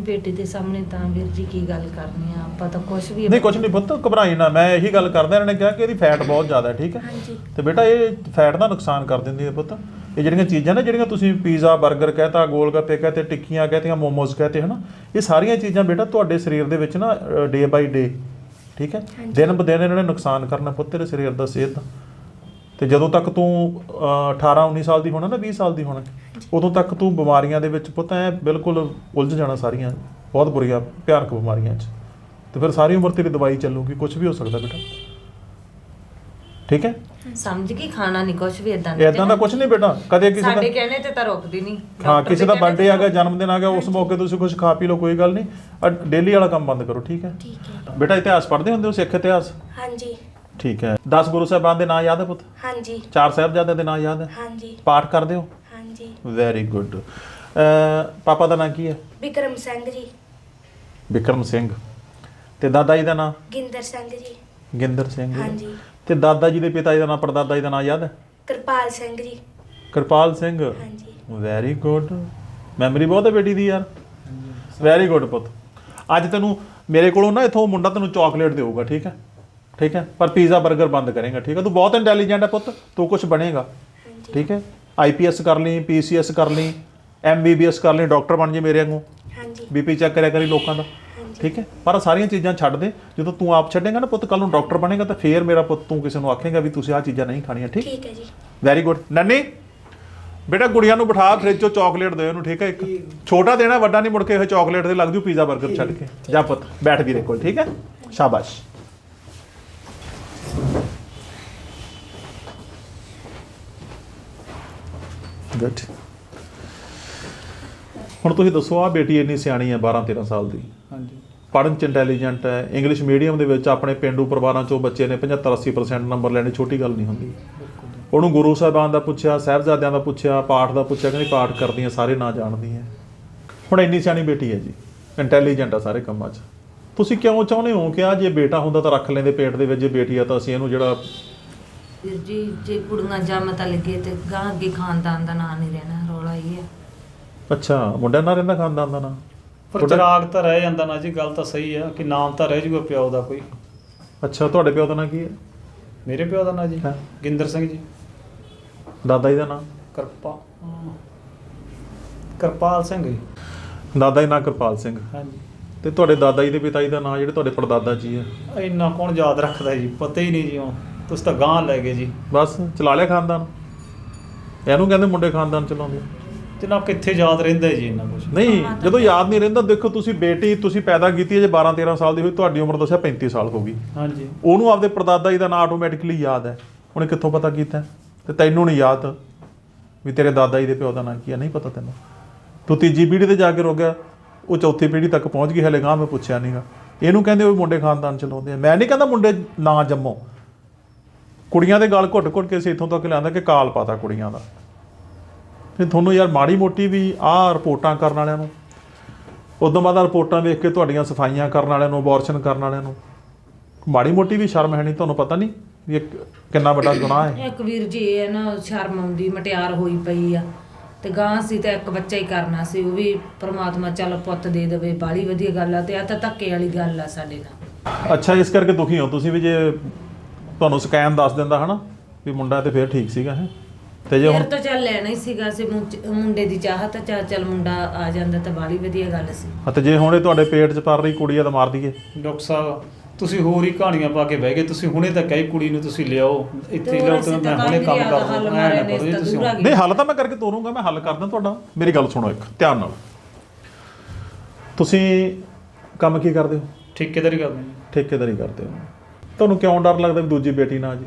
ਬੇਟੇ ਦੇ ਸਾਹਮਣੇ ਤਾਂ ਵੀਰ ਜੀ ਕੀ ਗੱਲ ਕਰਨੀ ਆ ਆਪਾਂ ਤਾਂ ਕੁਝ ਵੀ ਨਹੀਂ ਕੁਝ ਨਹੀਂ ਪੁੱਤ ਘਬਰਾਈ ਨਾ ਮੈਂ ਇਹੀ ਗੱਲ ਕਰਦਾ ਇਹਨਾਂ ਨੇ ਕਿਹਾ ਕਿ ਇਹਦੀ ਫੈਟ ਬਹੁਤ ਜ਼ਿਆਦਾ ਹੈ ਠੀਕ ਹੈ? ਹਾਂਜੀ। ਤੇ ਬੇਟਾ ਇਹ ਫੈਟ ਦਾ ਨੁਕਸਾਨ ਕਰ ਦਿੰਦੀ ਹੈ ਪੁੱਤ। ਇਹ ਜਿਹੜੀਆਂ ਚੀਜ਼ਾਂ ਨੇ ਜਿਹੜੀਆਂ ਤੁਸੀਂ ਪੀਜ਼ਾ 버ਗਰ ਕਹਤਾ ਗੋਲ ਗੱਪੇ ਕਹਤੇ ਟਿੱਕੀਆਂ ਕਹਤੀਆਂ ਮੋਮੋਜ਼ ਕਹਤੇ ਹਨਾ? ਇਹ ਸਾਰੀਆਂ ਚੀਜ਼ਾਂ ਬੇਟਾ ਤੁਹਾਡੇ ਸਰੀਰ ਦੇ ਵਿੱਚ ਨਾ ਡੇ ਬਾਈ ਡੇ ਠੀਕ ਹੈ। ਦਿਨ ਬ ਦਿਨ ਇਹਨਾਂ ਨੇ ਨੁਕਸਾਨ ਕਰਨਾ ਪੁੱਤ ਤੇਰੇ ਸਰੀਰ ਦਾ ਸਿਹਤ ਦਾ। ਤੇ ਜਦੋਂ ਤੱਕ ਤੂੰ ਅਹ, 18 19 ਸਾਲ ਦੀ ਹੋਣਾ ਨਾ 20 ਸਾਲ ਦੀ ਹੋਣਾ ਉਦੋਂ ਤੱਕ ਤੂੰ ਬਿਮਾਰੀਆਂ ਦੇ ਵਿੱਚ ਪੁੱਤ ਐ ਬਿਲਕੁਲ ਉਲਝ ਜਾਣਾ ਸਾਰੀਆਂ। ਬਹੁਤ ਬੁਰੀਆਂ ਭਿਆਨਕ ਬਿਮਾਰੀਆਂ 'ਚ। ਤੇ ਫਿਰ ਸਾਰੀ ਉਮਰ ਤੇਰੀ ਦਵਾਈ ਚੱਲੂਗੀ ਕੁਝ ਵੀ ਹੋ ਸਕਦਾ ਬੇਟਾ। ਠੀਕ ਹੈ? ਸਮਝ ਕੇ ਖਾਣਾ ਨਹੀਂ ਕੁਝ ਵੀ ਇਦਾਂ ਇਦਾਂ ਦਾ ਕੁਝ ਨਹੀਂ ਬੇਟਾ ਕਦੇ ਕਿਸੇ ਸਾਡੇ ਦਾ ਕਹਿਣੇ ਤੇ ਤਾਂ ਰੁਕਦੀ ਨਹੀਂ ਹਾਂ ਕਿਸੇ ਦੇ ਬਰਥਡੇ ਆ ਗਿਆ ਜਨਮ ਦਿਨ ਆ ਗਿਆ ਉਸ ਮੌਕੇ ਤੁਸੀਂ ਕੁਝ ਖਾ ਪੀ ਲਓ ਕੋਈ ਗੱਲ ਨਹੀਂ ਡੇਲੀ ਵਾਲਾ ਕੰਮ ਬੰਦ ਕਰੋ ਠੀਕ ਹੈ? ਠੀਕ ਹੈ। ਬੇਟਾ ਇਤਿਹਾਸ ਪੜ੍ਹਦੇ ਹੁੰਦੇ ਹੋ ਸਿੱਖ ਇਤਿਹਾਸ? ਹਾਂਜੀ। ਠੀਕ ਹੈ। 10 ਗੁਰੂ ਸਾਹਿਬਾਨ ਦੇ ਨਾਂ ਯਾਦ ਹੈ ਪੁੱਤ? ਹਾਂਜੀ। ਚਾਰ ਸਾਹਿਬਜ਼ਾਦਿਆਂ ਦੇ ਨਾਂ ਯਾਦ ਹੈ? ਹਾਂਜੀ। ਪਾਠ ਕਰਦੇ ਹੋ? ਹਾਂਜੀ। ਵੈਰੀ ਗੁੱਡ ਪਾਪਾ ਦਾ ਨਾਂ ਕੀ ਹੈ? ਵਿਕਰਮ ਸਿੰਘ ਜੀ। ਵਿਕਰਮ ਸਿੰਘ। ਤੇ ਦਾਦਾ ਜੀ ਦਾ ਨਾਂ? ਗਿੰਦਰ ਸਿੰਘ ਜੀ। ਗਿੰਦਰ ਸਿੰਘ। ਹਾਂਜੀ। ਤੇ ਦਾਦਾ ਜੀ ਦੇ ਪਿਤਾ ਜੀ ਦਾ ਨਾਂ ਪੜਦਾਦਾ ਜੀ ਦਾ ਨਾਂ ਯਾਦ ਹੈ? ਕਿਰਪਾਲ ਸਿੰਘ ਜੀ। ਕਿਰਪਾਲ ਸਿੰਘ? ਹਾਂਜੀ। ਵੈਰੀ ਗੁੱਡ ਮੈਮਰੀ ਬਹੁਤ ਹੈ ਬੇਟੀ ਦੀ ਯਾਰ। ਵੈਰੀ ਗੁੱਡ ਪੁੱਤ। ਅੱਜ ਤੈਨੂੰ ਮੇਰੇ ਕੋਲੋਂ ਨਾ ਇਥੋਂ ਮੁੰਡਾ ਤੈਨੂੰ ਚਾਕਲੇਟ ਦੇਊਗਾ ਠੀਕ ਹੈ? ਠੀਕ ਹੈ? ਪਰ ਪੀਜ਼ਾ 버ਗਰ ਬੰਦ ਕਰੇਗਾ ਠੀਕ ਹੈ? ਤੂੰ ਬਹੁਤ ਇੰਟੈਲੀਜੈਂਟ ਹੈ ਪੁੱਤ। ਤੂੰ ਕੁਝ ਬਣੇਗਾ ਠੀਕ ਹੈ? ਆਈਪੀਐਸ ਕਰ ਲਈ ਪੀਸੀਐਸ ਕਰ ਲਈ ਐਮਬੀਬੀਐਸ ਕਰ ਲਈ ਡਾਕਟਰ ਬਣ ਜੇ ਮੇਰੇ ਵਾਂਗੂ। ਹਾਂਜੀ। ਬੀਪੀ ਚੈੱਕ ਕਰਿਆ ਕਰੀ ਲੋਕਾਂ ਦਾ। ਠੀਕ ਹੈ? ਪਰ ਸਾਰੀਆਂ ਚੀਜ਼ਾਂ ਛੱਡ ਦੇ। ਜਦੋਂ ਤੂੰ ਆਪ ਛੱਡੇਗਾ ਨਾ ਪੁੱਤ ਕੱਲ ਨੂੰ ਡਾਕਟਰ ਬਣੇਗਾ ਤਾਂ ਫੇਰ ਮੇਰਾ ਪੁੱਤ ਤੂੰ ਕਿਸੇ ਨੂੰ ਆਖੇਗਾ ਵੀ ਤੁਸੀਂ ਆਹ ਚੀਜ਼ਾਂ ਨਹੀਂ ਖਾਣੀਆਂ ਠੀਕ? ਠੀਕ ਹੈ ਜੀ। ਵੈਰੀ ਗੁੱਡ ਨੰਨੀ ਬੇਟਾ ਗੁੜੀਆਂ ਨੂੰ ਬਿਠਾ ਫ੍ਰਿਜ ਚੋਂ ਚਾਕਲੇਟ ਦੇ ਉਹਨੂੰ ਠੀਕ ਹੈ ਇੱਕ? ਛੋਟਾ ਦੇਣਾ ਵੱਡਾ ਨਹੀਂ ਮੁੜ ਕੇ ਇਹ ਚਾਕਲੇਟ ਦੇ ਲੱਗ ਜੂ ਪੀਜ਼ਾ 버ਗਰ ਛੱਡ ਕੇ। ਜਾ ਪੁੱਤ ਬੈਠ ਵੀਰੇ ਕੋਲ ਠੀਕ ਹੈ? ਸ਼ਾਬਾਸ਼। ਗੁੱਡ ਹੁਣ ਤੁਸੀਂ ਦੱਸੋ ਆ ਬੇਟੀ ਇੰਨੀ ਸਿਆਣੀ ਹੈ 12 13 ਸਾਲ ਦੀ। ਹਾਂਜੀ। ਪੜ੍ਹਨ ਚ ਇੰਟੈਲੀਜੈਂਟ ਹੈ। ਇੰਗਲਿਸ਼ ਮੀਡੀਅਮ ਦੇ ਵਿੱਚ ਆਪਣੇ ਪਿੰਡੂ ਪਰਿਵਾਰਾਂ ਚੋਂ ਬੱਚੇ ਨੇ 75 80% ਨੰਬਰ ਲੈਣੇ ਛੋਟੀ ਗੱਲ ਨਹੀਂ ਹੁੰਦੀ। ਉਹਨੂੰ ਗੁਰੂ ਸਾਹਿਬਾਨ ਦਾ ਪੁੱਛਿਆ ਸਾਹਿਬਜ਼ਾਦਿਆਂ ਦਾ ਪੁੱਛਿਆ ਪਾਠ ਦਾ ਪੁੱਛਿਆ ਕਹਿੰਦੀ ਪਾਠ ਕਰਦੀਆਂ ਸਾਰੇ ਨਾ ਜਾਣਦੀਆਂ। ਹੁਣ ਇੰਨੀ ਸਿਆਣੀ ਬੇਟੀ ਹੈ ਜੀ। ਇੰਟੈਲੀਜੈਂਟ ਆ ਸਾਰੇ ਕੰਮਾਂ 'ਚ। ਤੁਸੀਂ ਕਿਉਂ ਚਾਹੁੰਦੇ ਹੋ ਕਿ ਆ ਜੇ ਬੇਟਾ ਹੁੰਦਾ ਤਾਂ ਰੱਖ ਲੈਂਦੇ ਪੇਟ ਦੇ ਵਿੱਚ ਜੇ ਬੇਟੀ ਆ ਤਾਂ ਅਸੀਂ ਇਹਨੂੰ ਜਿਹੜਾ ਵੀਰ ਜੀ ਜੇ ਕੁੜੀਆਂ ਜੰਮ ਤਾਂ ਲੱਗੇ ਤੇ ਗਾਂ ਅੱਗੇ ਖਾਨਦਾਨ ਦਾ ਨਾਂ ਨਹੀਂ ਰਹਿਣਾ ਰੌਲਾ ਇਹ ਹੈ। ਅੱਛਾ ਮੁੰਡਾ ਨਾ ਰਹਿੰਦਾ ਖਾਨਦਾਨ ਦਾ ਨਾਂ? ਪਰ ਚਿਰਾਗ ਤਾਂ ਰਹਿ ਜਾਂਦਾ ਨਾ ਜੀ ਗੱਲ ਤਾਂ ਸਹੀ ਆ ਕਿ ਨਾਮ ਤਾਂ ਰਹਿ ਜੂਗਾ ਪਿਓ ਦਾ ਕੋਈ। ਅੱਛਾ ਤੁਹਾਡੇ ਪਿਓ ਦਾ ਨਾਂ ਕੀ ਹੈ? ਮੇਰੇ ਪਿਓ ਦਾ ਨਾਂ ਜੀ ਹਾਂ। ਗਿੰਦਰ ਸਿੰਘ ਜੀ। ਦਾਦਾ ਜੀ ਦਾ ਨਾਂ? ਕਿਰਪਾ ਕਿਰਪਾਲ ਸਿੰਘ ਜੀ। ਦਾਦਾ ਜੀ ਨਾਂ ਕਿਰਪਾਲ ਸਿੰਘ। ਹਾਂਜੀ। ਤੇ ਤੁਹਾਡੇ ਦਾਦਾ ਜੀ ਦੇ ਪਿਤਾ ਜੀ ਦਾ ਨਾਂ ਜਿਹੜੇ ਤੁਹਾਡੇ ਪੜਦਾਦਾ ਜੀ ਆ? ਇੰਨਾ ਕੌਣ ਯਾਦ ਰੱਖਦਾ ਜੀ ਪਤਾ ਹੀ ਨਹੀਂ ਜੀ ਹੁਣ। ਤੁਸੀਂ ਤਾਂ ਗਾਂ ਲੈ ਗਏ ਜੀ। ਬਸ ਚਲਾ ਲਿਆ ਖਾਨਦਾਨ? ਇਹਨੂੰ ਕਹਿੰਦੇ ਮੁੰਡੇ ਖਾਨਦਾਨ ਚਲਾਉਂਦੇ ਆ। ਜਨਾਬ ਕਿੱਥੇ ਯਾਦ ਰਹਿੰਦਾ ਜੀ ਇੰਨਾ ਕੁਝ ਨਹੀਂ ਜਦੋਂ ਯਾਦ ਨਹੀਂ ਰਹਿੰਦਾ ਦੇਖੋ ਤੁਸੀਂ ਬੇਟੀ ਤੁਸੀਂ ਪੈਦਾ ਕੀਤੀ ਹੈ ਜੇ 12 13 ਸਾਲ ਦੀ ਹੋਈ ਤੁਹਾਡੀ ਉਮਰ ਦੱਸਿਆ 35 ਸਾਲ ਹੋ ਗਈ। ਹਾਂਜੀ। ਉਹਨੂੰ ਆਪਦੇ ਪੜਦਾਦਾ ਜੀ ਦਾ ਨਾਂ ਆਟੋਮੈਟਿਕਲੀ ਯਾਦ ਹੈ। ਉਹਨੇ ਕਿੱਥੋਂ ਪਤਾ ਕੀਤਾ? ਤੇ ਤੈਨੂੰ ਨਹੀਂ ਯਾਦ ਵੀ ਤੇਰੇ ਦਾਦਾ ਜੀ ਦੇ ਪਿਓ ਦਾ ਨਾਂ ਕੀ ਹੈ ਨਹੀਂ ਪਤਾ ਤੈਨੂੰ। ਤੂੰ ਤੀਜੀ ਪੀੜ੍ਹੀ ਤੇ ਜਾ ਕੇ ਰੁਕ ਗਿਆ ਉਹ ਚੌਥੀ ਪੀੜ੍ਹੀ ਤੱਕ ਪਹੁੰਚ ਗਈ ਹਲੇ ਗਾਂ ਮੈਂ ਪੁੱਛਿਆ ਨਹੀਂਗਾ ਇਹਨੂੰ ਕਹਿੰਦੇ ਉਹ ਮੁੰਡੇ ਖਾਨਦਾਨ ਚਲਾਉਂਦੇ ਆ। ਮੈਂ ਨਹੀਂ ਕਹਿੰਦਾ ਮੁੰਡੇ ਨਾ ਜੰਮੋ। ਕੁੜੀਆਂ ਦੇ ਗਲ ਘੁੱਟ-ਘੁੱਟ ਕੇ ਅਸੀਂ ਇੱਥੋਂ ਤੱਕ ਲਿਆਂਦਾ ਕਿ ਕਾਲ ਪਾਤਾ ਕੁੜੀਆਂ ਦਾ। ਫਿਰ ਤੁਹਾਨੂੰ ਯਾਰ ਮਾੜੀ ਮੋਟੀ ਵੀ ਆਹ ਰਿਪੋਰਟਾਂ ਕਰਨ ਵਾਲਿਆਂ ਨੂੰ। ਉਦੋਂ ਬਾਅਦ ਰਿਪੋਰਟਾਂ ਵੇਖ ਕੇ ਤੁਹਾਡੀਆਂ ਸਫਾਈਆਂ ਕਰਨ ਵਾਲਿਆਂ ਨੂੰ ਅਬੋਰਸ਼ਨ ਕਰਨ ਵਾਲਿਆਂ ਨੂੰ। ਮਾੜੀ ਮੋਟੀ ਵੀ ਸ਼ਰਮ ਹੈ ਨਹੀਂ ਤੁਹਾਨੂੰ ਪਤਾ ਨਹੀਂ ਵੀ ਇਹ ਕਿੰਨਾ ਵੱਡਾ ਗੁਨਾਹ ਹੈ। ਇੱਕ ਵੀਰ ਜੀ ਇਹ ਨਾ ਸ਼ਰਮ ਆਉਂਦੀ ਮਟਿਆਰ ਹੋਈ ਪਈ ਆ। ਤੇ ਗਾਂ ਸੀ ਤਾਂ ਇੱਕ ਬੱਚਾ ਹੀ ਕਰਨਾ ਸੀ ਉਹ ਵੀ ਪ੍ਰਮਾਤਮਾ ਚੱਲ ਪੁੱਤ ਦੇ ਦੇਵੇ ਬਾਲੀ ਵਧੀਆ ਗੱਲ ਆ ਤੇ ਆ ਤਾਂ ਧੱਕੇ ਵਾਲੀ ਗੱਲ ਆ ਸਾਡੇ ਨਾਲ। ਅੱਛਾ ਇਸ ਕਰਕੇ ਦੁਖੀ ਹੋ ਤੁਸੀਂ ਵੀ ਜੇ ਤੁਹਾਨੂੰ ਸਕੈਨ ਦੱਸ ਦਿੰਦਾ ਹਨਾ ਵੀ ਮੁੰਡਾ ਤੇ ਫਿਰ ਠੀਕ ਸੀਗਾ ਹੈ? ਤੇ ਜੇ ਫਿਰ ਹੁਣ ਤਾਂ ਚੱਲ ਲੈਣਾ ਹੀ ਸੀਗਾ ਸੀ ਮੁੰਡੇ ਦੀ ਚਾਹਤ ਤਾਂ ਚੱਲ ਚੱਲ ਮੁੰਡਾ ਆ ਜਾਂਦਾ ਤਾਂ ਬਾਲੀ ਵਧੀਆ ਗੱਲ ਸੀ। ਅਤੇ ਜੇ ਹੁਣ ਇਹ ਤੁਹਾਡੇ ਪੇਟ 'ਚ ਪਰ ਰਹੀ ਕੁੜੀ ਆ ਤਾਂ ਮਾਰ ਦਈਏ। ਡਾਕਟਰ ਸਾਹਿਬ ਤੁਸੀਂ ਹੋਰ ਹੀ ਕਹਾਣੀਆਂ ਪਾ ਕੇ ਬਹਿ ਗਏ ਤੁਸੀਂ ਹੁਣੇ ਤਾਂ ਕਹੀ ਕੁੜੀ ਨੂੰ ਤੁਸੀਂ ਲਿਆਓ ਇੱਥੇ ਤੇ ਲਿਆਓ ਤੇ ਅਸੀਂ ਮੈਂ ਤਾਂ ਹੁਣੇ ਕੰਮ ਕਰ ਦੂੰਗਾ ਐ ਨਾ ਨੇ, ਕਰੋ ਜੀ ਤਾਂ ਤੁਸੀਂ। ਨਹੀਂ ਹੱਲ ਤਾਂ ਮੈਂ ਕਰਕੇ ਤੋਰੂੰਗਾ ਮੈਂ ਹੱਲ ਕਰਦਾ ਤੁਹਾਡਾ। ਮੇਰੀ ਗੱਲ ਸੁਣੋ ਇੱਕ ਧਿਆਨ ਨਾਲ। ਤੁਸੀਂ ਕੰਮ ਕੀ ਕਰਦੇ ਹੋ? ਠੇਕੇਦਾਰੀ ਕਰਦੇ ਜੀ ਠੇਕੇਦਾਰੀ ਕਰਦੇ ਹੋ। ਤੁਹਾਨੂੰ ਕਿਉਂ ਡਰ ਲੱਗਦਾ ਵੀ ਦੂਜੀ ਬੇਟੀ ਨਾ ਆ ਜੀ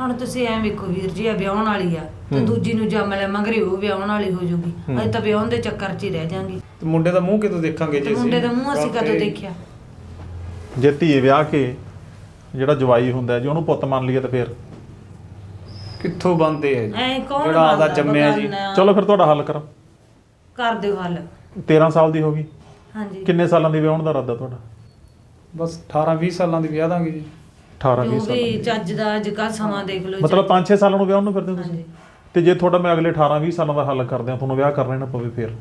ਹੁਣ ਤੁਸੀਂ ਐਂ ਵੇਖੋ ਵੀਰ ਜੀ ਆ ਵਿਆਹਣ ਵਾਲੀ ਆ ਤੇ ਦੂਜੀ ਨੂੰ ਜੰਮ ਲੈ ਮਗਰੇ ਉਹ ਵਿਆਹਣ ਵਾਲੀ ਹੋ ਜੂਗੀ। ਅਸੀਂ ਤਾਂ ਵਿਆਹਣ ਦੇ ਚੱਕਰ 'ਚ ਹੀ ਰਹਿ ਜਾਾਂਗੇ। ਤੇ ਮੁੰਡੇ ਦਾ ਮੂੰਹ ਕਿਦੋਂ ਦੇਖਾਂਗੇ ਜੀ ਤੇ ਅਸੀਂ? ਮੁੰਡੇ ਦਾ ਮੂੰਹ ਅਸੀਂ ਕਦੋਂ ਦੇਖਿਆ? ਜੇ ਧੀ ਵਿਆਹ ਕੇ ਜਿਹੜਾ ਜਵਾਈ ਹੁੰਦਾ ਜੇ ਉਹਨੂੰ ਪੁੱਤ ਮੰਨ ਲਈਏ ਤਾਂ ਫਿਰ? ਕਿੱਥੋਂ ਬੰਦੇ ਹੈ ਜੀ ਐ ਕੌਣ ਜਿਹੜਾ ਆਦਾ ਮੰਨਦਾ ਜੰਮਿਆ ਜੀ? ਚਲੋ ਫਿਰ ਤੁਹਾਡਾ ਹੱਲ ਕਰਾਂ। ਕਰ ਦਿਓ ਹੱਲ। 13 ਸਾਲ ਦੀ ਹੋ ਗਈ। ਹਾਂਜੀ। ਕਿੰਨੇ ਸਾਲਾਂ ਦੀ ਵਿਆਹਣ ਦਾ ਇਰਾਦਾ ਤੁਹਾਡਾ? ਬਸ 18 20 ਸਾਲਾਂ ਦੀ ਵਿਆਹ ਦਾਂਗੇ ਜੀ। 18 20 ਜੋ ਸਾਲਾਂ ਵੀ ਦੀ। ਚੱਜ ਦਾ ਅੱਜ ਕੱਲ ਸਮਾਂ ਦੇਖ ਲਓ ਮਤਲਬ 5-6 ਸਾਲਾਂ ਨੂੰ ਵਿਆਹਣ ਨੂੰ ਫਿਰਦੇ ਹੋ ਤੁਸੀਂ? ਤੇ ਜੇ ਤੁਹਾਡਾ ਮੈਂ ਅਗਲੇ 18-20 ਸਾਲਾਂ ਦਾ ਹੱਲ ਕਰਦੇ ਹਾਂ ਤੁਹਾਨੂੰ ਵਿਆਹ ਕਰਨਾ ਹੀ ਨਾ ਪਵੇ ਫਿਰ।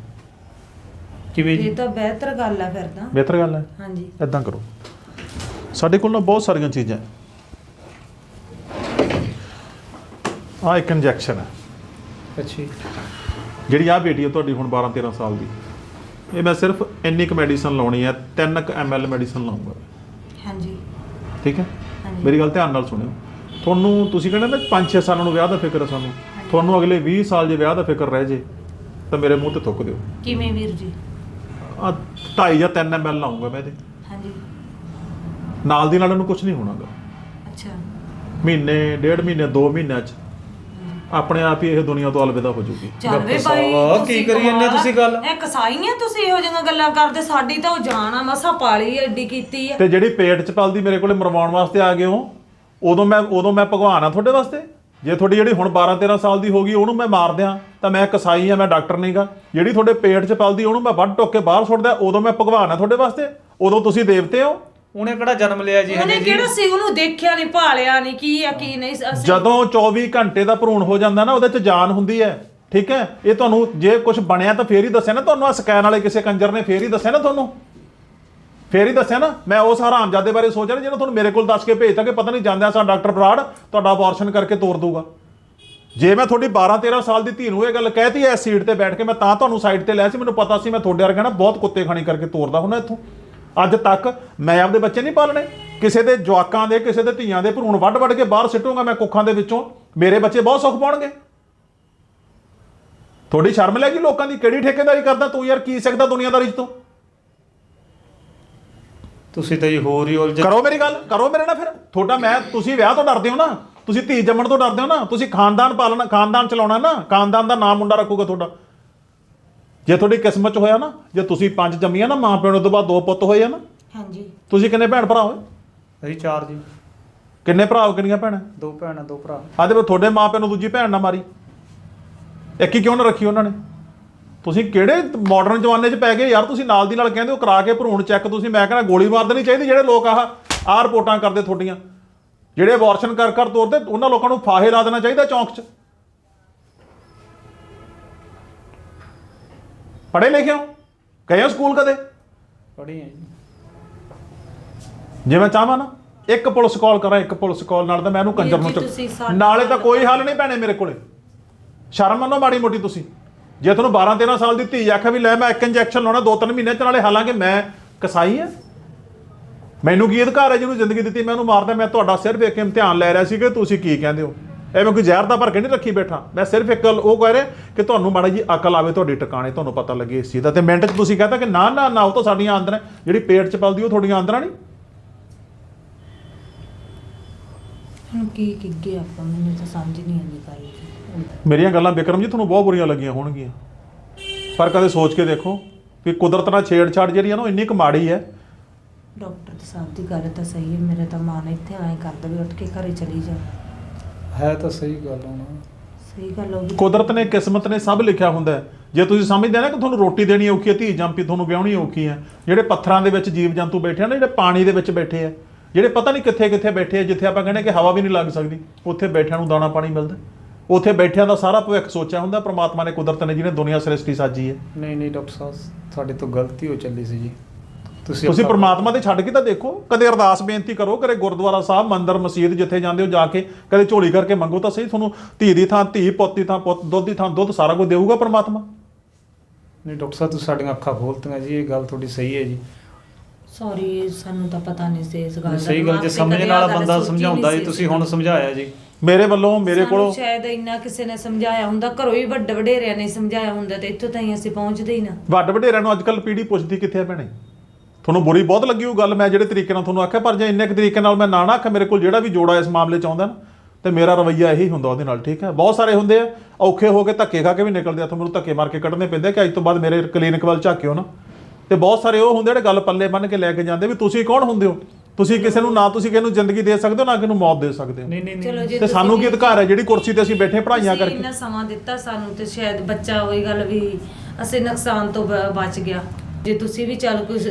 ਕਿਵੇਂ ਜੀ? ਇਹ ਤਾਂ ਬਿਹਤਰ ਗੱਲ ਆ ਫਿਰ ਤਾਂ। ਬਿਹਤਰ ਗੱਲ ਹੈ ਹਾਂਜੀ। ਇਦਾਂ ਕਰੋ। ਸਾਡੇ ਕੋਲ ਨਾ ਬਹੁਤ ਸਾਰੀਆਂ ਚੀਜ਼ਾਂ ਆ ਇੱਕ ਇੰਜੈਕਸ਼ਨ ਹੈ। ਅੱਛਾ ਜਿਹੜੀ ਆ ਬੇਟੀ ਹੈ ਤੁਹਾਡੀ ਹੁਣ 12-13 ਸਾਲ ਦੀ। ਇਹ ਮੈਂ ਸਿਰਫ ਇੰਨੀ ਕੁ ਮੈਡੀਸਨ ਲਾਉਣੀ ਹੈ 3 ਕੁ ਐਮਐਲ ਮੈਡੀਸਨ ਲਾਉਂਗਾ। ਹਾਂਜੀ। ਠੀਕ ਹੈ। ਮੇਰੀ ਗੱਲ ਧਿਆਨ ਨਾਲ ਸੁਣਿਓ। ਤੁਹਾਨੂੰ ਤੁਸੀਂ ਕਹਿੰਦੇ ਨਾ 5-6 ਸਾਲਾਂ ਨੂੰ ਵਿਆਹ ਦਾ ਫਿਕਰ ਹੈ ਸਾਨੂੰ। ਤੁਹਾਨੂੰ ਅਗਲੇ 20 ਸਾਲ ਜੇ ਵਿਆਹ ਦਾ ਫਿਕਰ ਰਹਿ ਜੇ ਤਾਂ ਮੇਰੇ ਮੂੰਹ ਤੇ ਥੁੱਕ ਦਿਓ। ਕਿਵੇਂ ਵੀਰ ਜੀ? ਆ 2.5 ਜਾਂ 3 ਐਮਐਲ ਲਾਉਂਗਾ ਮੈਂ ਇਹਦੇ। ਹਾਂਜੀ। ਨਾਲ ਦੀ ਨਾਲ ਇਹਨੂੰ ਕੁਝ ਨਹੀਂ ਹੋਣਾਗਾ। ਅੱਛਾ। ਮਹੀਨੇ ਡੇਢ ਮਹੀਨੇ 2 ਮਹੀਨਿਆਂ ਚ ਆਪਣੇ ਆਪ ਹੀ ਇਹ ਦੁਨੀਆ ਤੋਂ ਅਲਵਿਦਾ ਹੋ ਜਾਊਗੀ ਚੱਲ ਵੇ ਤੁਸੀਂ ਕੀ ਕਰੀ ਜਾਂਦੇ ਕਮਾਲ। ਤੁਸੀਂ ਗੱਲ? ਇਹ ਕਸਾਈ ਆ ਤੁਸੀਂ ਇਹੋ ਜਿਹੀਆਂ ਗੱਲਾਂ ਕਰਦੇ ਸਾਡੀ ਤਾਂ ਉਹ ਜਾਨ ਆ ਮਸਾ ਪਾਲੀ ਐਡੀ ਕੀਤੀ ਆ। ਤੇ ਜਿਹੜੀ ਪੇਟ ਚ ਪਲਦੀ ਮੇਰੇ ਕੋਲੇ ਮਰਵਾਉਣ ਵਾਸਤੇ ਆ ਗਏ ਹੋ ਉਦੋਂ ਮੈਂ ਉਦੋਂ ਮੈਂ ਭਗਵਾਨ ਆ ਤੁਹਾਡੇ ਵਾਸਤੇ? ਜੇ ਤੁਹਾਡੀ ਜਿਹੜੀ ਹੁਣ 12 13 ਸਾਲ ਦੀ ਹੋ ਗਈ ਉਹਨੂੰ ਮੈਂ ਮਾਰ ਦਿਆਂ ਤਾਂ ਮੈਂ ਕਸਾਈ ਆ ਮੈਂ ਡਾਕਟਰ ਨਹੀਂਗਾ ਜਿਹੜੀ ਤੁਹਾਡੇ ਪੇਟ ਚ ਪਲਦੀ ਉਹਨੂੰ ਮੈਂ ਵੱਢ ਟੋਕ ਕੇ ਬਾਹਰ ਸੁੱਟ ਦਿਆਂ ਉਦੋਂ ਮੈਂ ਭਗਵਾਨ ਆ ਤੁਹਾਡੇ ਵਾਸਤੇ? ਉਦੋਂ ਤੁਸੀਂ ਦੇਵਤੇ ਹੋ? ਉਹਨੇ ਕਿਹੜਾ ਜਨਮ ਲਿਆ ਜੀ ਉਹਨੇ ਹਜੇ ਜੀ? ਕਿਹੜਾ ਸੀ? ਉਹਨੂੰ ਦੇਖਿਆ ਨਹੀਂ ਭਾਲਿਆ ਨਹੀਂ ਕੀ ਆ ਕੀ ਨਹੀਂ ਅਸੀਂ ਜਦੋਂ 24 ਘੰਟੇ ਦਾ ਭਰੂਣ ਹੋ ਜਾਂਦਾ ਨਾ ਉਹਦੇ ਚ ਜਾਨ ਹੁੰਦੀ ਹੈ। ਠੀਕ ਹੈ? ਇਹ ਤੁਹਾਨੂੰ ਜੇ ਕੁਝ ਬਣਿਆ ਤਾਂ ਫੇਰ ਹੀ ਦੱਸਿਆ ਨਾ ਤੁਹਾਨੂੰ ਆ ਸਕੈਨ ਵਾਲੇ ਕਿਸੇ ਕੰਜਰ ਨੇ ਫੇਰ ਹੀ ਦੱਸਿਆ ਨਾ ਤੁਹਾਨੂੰ। ਫੇਰ ਹੀ ਦੱਸਿਆ ਨਾ। ਮੈਂ ਉਸ ਹਰਾਮਜ਼ਾਦੇ ਬਾਰੇ ਸੋਚ ਰਿਹਾ ਜਿਹੜਾ ਤੁਹਾਨੂੰ ਮੇਰੇ ਕੋਲ ਦੱਸ ਕੇ ਭੇਜਤਾ ਕਿ ਪਤਾ ਨਹੀਂ ਜਾਂਦਿਆ ਸਾ ਡਾਕਟਰ ਬਰਾੜ ਤੁਹਾਡਾ ਅਬੋਰਸ਼ਨ ਕਰਕੇ ਤੋਰ ਦੂਗਾ ਜੇ ਮੈਂ ਤੁਹਾਡੀ 12 13 ਸਾਲ ਦੀ ਧੀ ਨੂੰ ਇਹ ਗੱਲ ਕਹਿਤੀ ਐ ਸੀਟ ਤੇ ਬੈਠ ਕੇ ਮੈਂ ਤਾਂ ਤੁਹਾਨੂੰ ਸਾਈਡ ਤੇ ਲਿਆ ਸੀ ਮੈਨੂੰ ਪਤਾ ਸੀ ਮੈਂ ਤੁਹਾਡੇ ਵਰਗਾ ਨਾ ਬਹੁਤ ਕੁੱਤੇ ਖਾਣੀ ਕਰਕੇ ਤੋਰਦਾ ਹੁੰਦਾ ਇੱਥੋਂ। ਅੱਜ ਤੱਕ ਮੈਂ ਆਪਦੇ ਬੱਚੇ ਨਹੀਂ ਪਾਲਣੇ। ਕਿਸੇ ਦੇ ਜਵਾਕਾਂ ਦੇ ਕਿਸੇ ਦੇ ਧੀਆਂ ਦੇ ਭਰੂਣ ਵੱਢ ਵੱਢ ਕੇ ਬਾਹਰ ਸਿੱਟੂਗਾ ਮੈਂ ਕੁੱਖਾਂ ਦੇ ਵਿੱਚੋਂ। ਮੇਰੇ ਬੱਚੇ ਬਹੁਤ ਸੁੱਖ ਪਾਉਣਗੇ। ਥੋੜੀ ਸ਼ਰਮ ਲੱਗੀ ਲੋਕਾਂ ਦੀ? ਕਿਹੜੀ ਠੇਕੇਦਾਰੀ ਕਰਦਾ ਤੂੰ ਯਾਰ? ਕੀ ਸਿੱਖਦਾ ਦੁਨੀਆਦਾਰੀ 'ਚ ਤੂੰ? ਤੁਸੀਂ ਤਾਂ ਜੀ ਹੋਰ ਹੀ ਉਲਝ ਕਰੋ ਮੇਰੀ ਗੱਲ ਕਰੋ ਮੇਰੇ ਨਾਲ ਫਿਰ। ਤੁਹਾਡਾ ਮੈਂ ਤੁਸੀਂ ਵਿਆਹ ਤੋਂ ਡਰਦੇ ਹੋ ਨਾ। ਤੁਸੀਂ ਧੀ ਜੰਮਣ ਤੋਂ ਡਰਦੇ ਹੋ ਨਾ। ਤੁਸੀਂ ਖਾਨਦਾਨ ਪਾਲਣਾ ਖਾਨਦਾਨ ਚਲਾਉਣਾ ਨਾ। ਖਾਨਦਾਨ ਦਾ ਨਾਮ ਮੁੰਡਾ ਰੱਖੂਗਾ ਤੁਹਾਡਾ। ਜੇ ਤੁਹਾਡੀ ਕਿਸਮਤ ਚ ਹੋਇਆ ਨਾ ਜੇ ਤੁਸੀਂ ਪੰਜ ਜੰਮੀਆਂ ਨਾ ਮਾਂ ਪਿਓ ਨੂੰ ਤੋਂ ਬਾਅਦ ਦੋ ਪੁੱਤ ਹੋਏ ਆ ਨਾ। ਹਾਂਜੀ। ਤੁਸੀਂ ਕਿੰਨੇ ਭੈਣ ਭਰਾ ਹੋਏ? ਅਸੀਂ ਚਾਰ ਜੀ। ਕਿੰਨੇ ਭਰਾ ਹੋ ਕਿੰਨੀਆਂ ਭੈਣਾਂ? ਦੋ ਭੈਣਾਂ ਦੋ ਭਰਾ। ਆਦੇ ਵੀ ਤੁਹਾਡੇ ਮਾਂ ਪਿਓ ਨੂੰ ਦੂਜੀ ਭੈਣ ਨਾ ਮਾਰੀ। ਇੱਕ ਹੀ ਕਿਉਂ ਨਾ ਰੱਖੀ ਉਹਨਾਂ ਨੇ? ਤੁਸੀਂ ਕਿਹੜੇ ਮਾਡਰਨ ਜ਼ਮਾਨੇ 'ਚ ਪੈ ਗਏ? ਯਾਰ ਤੁਸੀਂ ਨਾਲ ਦੀ ਨਾਲ ਕਹਿੰਦੇ ਹੋ ਕਰਾ ਕੇ ਭਰੂਣ ਚੈੱਕ ਤੁਸੀਂ। ਮੈਂ ਕਹਿੰਦਾ ਗੋਲੀ ਮਾਰ ਦੇਣੀ ਚਾਹੀਦੀ ਜਿਹੜੇ ਲੋਕ ਆਹ ਆਹ ਰਿਪੋਰਟਾਂ ਕਰਦੇ ਤੁਹਾਡੀਆਂ। ਜਿਹੜੇ ਅਬੋਰਸ਼ਨ ਕਰ ਕਰ ਤੋਰਦੇ ਉਹਨਾਂ ਲੋਕਾਂ ਨੂੰ ਫਾਹੇ ਲਾ ਦੇਣਾ ਚਾਹੀਦਾ ਚੌਂਕ 'ਚ। ਪੜ੍ਹੇ ਲਿਖੇ ਹੋ? ਗਏ ਹੋ ਸਕੂਲ ਕਦੇ? ਪੜ੍ਹੀ ਹੈ ਜੀ। ਜੇ ਮੈਂ ਚਾਹਾਂ ਨਾ ਇੱਕ ਪੁਲਿਸ ਕਾਲ ਕਰਾਂ ਇੱਕ ਪੁਲਿਸ ਕਾਲ ਨਾਲ ਤਾਂ ਮੈਂ ਇਹਨੂੰ ਕੰਜਰ ਨੂੰ ਵੀਰ ਜੀ, ਤੁਸੀਂ ਚੁੱਕ ਸਾਡੇ ਨਾਲੇ ਤਾਂ ਕੋਈ ਹੱਲ ਨਹੀਂ ਭੈਣੇ ਮੇਰੇ ਕੋਲੇ। ਸ਼ਰਮ ਮੰਨੋ ਮਾੜੀ ਮੋਟੀ ਤੁਸੀਂ। ਜੇ ਤੁਹਾਨੂੰ 12 13 ਸਾਲ ਦੀ ਧੀ ਆਖਿਆ ਵੀ ਲੈ ਮੈਂ ਇੱਕ ਇੰਜੈਕਸ਼ਨ ਲਾਉਣਾ ਦੋ ਤਿੰਨ ਮਹੀਨੇ ਚ ਨਾਲੇ ਹਾਲਾਂਕਿ ਮੈਂ ਕਸਾਈ ਆ। ਮੈਨੂੰ ਕੀ ਅਧਿਕਾਰ ਹੈ ਜਿਹਨੂੰ ਜ਼ਿੰਦਗੀ ਦਿੱਤੀ ਮੈਂ ਉਹਨੂੰ ਮਾਰਦਾ ਮੈਂ ਤੁਹਾਡਾ ਸਿਰਫ ਇੱਕ ਇਮਤਿਹਾਨ ਲੈ ਰਿਹਾ ਸੀ ਕਿ ਤੁਸੀਂ ਕੀ ਕਹਿੰਦੇ ਹੋ। ਐਵੇਂ ਕੋਈ ਜ਼ਹਿਰ ਦਾ ਭਰ ਕੇ ਨਹੀਂ ਰੱਖੀ ਬੈਠਾ। ਮੈਂ ਸਿਰਫ ਇੱਕ ਉਹ ਕਹਿ ਰਿਹਾ ਕਿ ਤੁਹਾਨੂੰ ਮਾੜੀ ਜੀ ਅਕਲ ਆਵੇ ਤੁਹਾਡੀ ਟਿਕਾਣੇ ਤੁਹਾਨੂੰ ਪਤਾ ਲੱਗੇ ਇਸ ਚੀਜ਼ ਦਾ। ਤੇ ਮਿੰਟ 'ਚ ਤੁਸੀਂ ਕਹਤਾ ਕਿ ਨਾ ਨਾ ਨਾ ਉਹ ਤਾਂ ਸਾਡੀਆਂ ਆਂਦਰਾਂ ਜਿਹੜੀ ਪੇਟ 'ਚ ਪਲਦੀ ਉਹ ਤੁਹਾਡੀਆਂ ਆਂਦਰਾਂ ਨਹੀਂ ਹੁਣ ਕੀ ਕਿੱਗੇ ਆਪਾਂ? ਮੈਨੂੰ ਤਾਂ ਸਮਝ ਨਹੀਂ ਆਉਂਦੀ ਗੱਲ ਮੇਰੀਆਂ ਗੱਲਾਂ ਵਿਕਰਮ ਜੀ ਤੁਹਾਨੂੰ ਬਹੁਤ ਬੁਰੀਆਂ ਲੱਗੀਆਂ ਹੋਣਗੀਆਂ। ਪਰ ਕਦੇ ਸੋਚ ਕੇ ਦੇਖੋ ਵੀ ਕੁਦਰਤ ਨਾਲ ਛੇੜਛਾੜ ਜਿਹੜੀ ਆ ਨਾ ਉਹ ਇੰਨੀ ਕੁ ਮਾੜੀ ਹੈ। ਡਾਕਟਰ ਤੇ ਸਾਹਿਬ ਦੀ ਗੱਲ ਤਾਂ ਸਹੀ ਹੈ। ਮੇਰੇ ਤਾਂ ਮਨ ਇੱਥੇ ਐਂ ਕਰਦਾ ਵੀ ਉੱਠ ਕੇ ਘਰੇ ਚਲੀ ਜਾ। ਹੈ ਤਾਂ ਸਹੀ ਗੱਲ ਹੋਣਾ ਸਹੀ ਗੱਲ ਹੋ ਗਈ ਕੁਦਰਤ ਨੇ ਕਿਸਮਤ ਨੇ ਸਭ ਲਿਖਿਆ ਹੁੰਦਾ ਹੈ। ਜੇ ਤੁਸੀਂ ਸਮਝਦੇ ਆ ਨਾ ਕਿ ਤੁਹਾਨੂੰ ਰੋਟੀ ਦੇਣੀ ਔਖੀ ਹੈ ਧੀ ਜੰਪੀ ਤੁਹਾਨੂੰ ਵਿਆਹਣੀ ਔਖੀ ਹੈ ਜਿਹੜੇ ਪੱਥਰਾਂ ਦੇ ਵਿੱਚ ਜੀਵ ਜੰਤੂ ਬੈਠੇ ਆ ਨਾ ਜਿਹੜੇ ਪਾਣੀ ਦੇ ਵਿੱਚ ਬੈਠੇ ਆ ਜਿਹੜੇ ਪਤਾ ਨਹੀਂ ਕਿੱਥੇ ਕਿੱਥੇ ਬੈਠੇ ਆ ਜਿੱਥੇ ਆਪਾਂ ਕਹਿੰਦੇ ਕਿ ਹਵਾ ਵੀ ਨਹੀਂ ਲੱਗ ਸਕਦੀ ਉੱਥੇ ਬੈਠਿਆਂ ਨੂੰ ਦਾਣਾ ਪਾਣੀ ਮਿਲਦਾ ਉੱਥੇ ਬੈਠਿਆਂ ਦਾ ਸਾਰਾ ਭਵਿੱਖ ਸੋਚਿਆ ਹੁੰਦਾ ਪ੍ਰਮਾਤਮਾ ਨੇ ਕੁਦਰਤ ਨੇ ਜਿਹਨੇ ਦੁਨੀਆ ਸ੍ਰਿਸ਼ਟੀ ਸਾਜੀ ਹੈ। ਨਹੀਂ ਨਹੀਂ ਡਾਕਟਰ ਸਾਹਿਬ ਸਾਡੇ ਤੋਂ ਗਲਤੀ ਹੋ ਚੱਲੀ ਸੀ ਜੀ। ਤੁਸੀਂ ਆਪਣਾ- ਪ੍ਰਮਾਤਮਾ ਦੇ ਛੱਡ ਕੇ ਤਾਂ ਦੇਖੋ ਕਦੇ ਅਰਦਾਸ ਬੇਨਤੀ ਕਰੋ ਕਦੇ ਗੁਰਦੁਆਰਾ ਸਾਹਿਬ ਮੰਦਿਰ ਮਸਜਿਦ ਜਿੱਥੇ ਜਾਂਦੇ ਹੋ ਜਾ ਕੇ ਕਦੇ ਝੋਲੀ ਕਰਕੇ ਮੰਗੋ ਤਾਂ ਸਹੀ ਤੁਹਾਨੂੰ ਧੀ ਦੀ ਥਾਂ ਧੀ ਪੁੱਤ ਦੀ ਥਾਂ ਪੁੱਤ ਦੁੱਧ ਦੀ ਥਾਂ ਦੁੱਧ ਸਾਰਾ ਕੁਝ ਦੇਊਗਾ ਪ੍ਰਮਾਤਮਾ? ਨਹੀਂ ਡਾਕਟਰ ਸਾਹਿਬ ਤੁਸੀਂ ਸਾਡੀਆਂ ਅੱਖਾਂ ਖੋਲਤੀਆਂ ਜੀ ਇਹ ਗੱਲ ਤੁਹਾਡੀ ਸਹੀ ਹੈ ਜੀ। ਸੌਰੀ ਸਾਨੂੰ ਤਾਂ ਪਤਾ ਨਹੀਂ ਸੀ ਇਸ ਗੱਲ ਦਾ ਸਹੀ ਗੱਲ ਜੇ ਤੇ ਸਮਝਣ ਵਾਲਾ ਬੰਦਾ ਸਮਝਾਉਂਦਾ ਜੀ ਤੁਸੀਂ ਹੁਣ ਸਮਝਾਇਆ ਜੀ। ਮੇਰੇ ਵੱਲੋਂ ਮੇਰੇ ਕੋਲੋਂ ਸ਼ਾਇਦ ਇੰਨਾ ਕਿਸੇ ਨੇ ਸਮਝਾਇਆ ਹੁੰਦਾ ਘਰੋਂ ਹੀ ਵੱਡੇ ਵਡੇਰਿਆਂ ਨੇ ਸਮਝਾਇਆ ਹੁੰਦਾ ਤੇ ਇੱਥੋਂ ਤਾਈਂ ਅਸੀਂ ਪਹੁੰਚਦੇ ਹੀ ਨਾ। ਵੱਡ ਵਡੇਰਿਆਂ ਨੂੰ ਅੱਜਕੱਲ ਪੀੜੀ ਪੁੱਛਦੀ ਕਿੱਥੇ ਆ ਭੈਣੇ? ਤੁਹਾਨੂੰ ਬੁਰੀ ਬਹੁਤ ਲੱਗੀ ਉਹ ਗੱਲ ਮੈਂ ਜਿਹੜੇ ਤਰੀਕੇ ਨਾਲ ਤੁਹਾਨੂੰ ਆਖਿਆ ਪਰ ਜੇ ਇੰਨੇ ਕੁ ਤਰੀਕੇ ਨਾਲ ਮੈਂ ਨਾ ਨਾ ਆਖਿਆ ਮੇਰੇ ਕੋਲ ਜਿਹੜਾ ਵੀ ਜੋੜਾ ਇਸ ਮਾਮਲੇ 'ਚ ਆਉਂਦਾ ਨਾ ਤੇ ਮੇਰਾ ਰਵਈਆ ਇਹੀ ਹੁੰਦਾ ਉਹਦੇ ਨਾਲ ਠੀਕ ਹੈ? ਬਹੁਤ ਸਾਰੇ ਹੁੰਦੇ ਆ ਔਖੇ ਹੋ ਕੇ ਧੱਕੇ ਖਾ ਕੇ ਵੀ ਨਿਕਲਦੇ ਆ ਤਾਂ ਮੈਨੂੰ ਧੱਕੇ ਮਾਰ ਕੇ ਕੱਢਣੇ ਪੈਂਦੇ ਕਿ ਅੱਜ ਤੋਂ ਬਾਅਦ ਮੇਰੇ ਕਲੀਨਿਕ ਵੱਲ ਝਾਕਿਓ ਨਾ। ਤੇ ਬਹੁਤ ਸਾਰੇ ਉਹ ਹੁੰਦੇ ਜਿਹੜੇ ਗੱਲ ਪੱਲੇ ਬੰਨ ਕੇ ਲੈ ਕੇ ਜਾਂਦੇ ਵੀ ਤੁਸੀਂ ਕੌਣ ਹੁੰਦੇ ਹੋ? ਤੁਸੀਂ ਕਿਸੇ ਨੂੰ ਨਾ ਤੁਸੀਂ ਕਿਸੇ ਨੂੰ ਜ਼ਿੰਦਗੀ ਦੇ ਸਕਦੇ ਹੋ ਨਾ ਕਿਸੇ ਨੂੰ ਮੌਤ ਦੇ ਸਕਦੇ ਹੋ। ਨਹੀਂ ਨਹੀਂ ਚਲੋ ਨਹੀਂ। ਜੇ ਤੇ ਸਾਨੂੰ ਕੀ ਅਧਿਕਾਰ ਹੈ? ਜਿਹੜੀ ਕੁਰਸੀ ਤੇ ਅਸੀਂ ਬੈਠੇ ਪੜ੍ਹਾਈਆਂ ਤੁਸੀਂ ਕਰਕੇ। ਇੰਨਾ ਸਮਾਂ ਦਿੱਤਾ ਸਾਨੂੰ ਤੇ ਸ਼ਾਇਦ ਬੱਚਾ ਹੋਈ ਗੱਲ ਵੀ ਅਸੀਂ ਨੁਕਸਾਨ ਤੋਂ ਬਚ ਗਿਆ। ਜੇ ਤੁਸੀਂ ਵੀ ਚੱਲ ਕੁਝ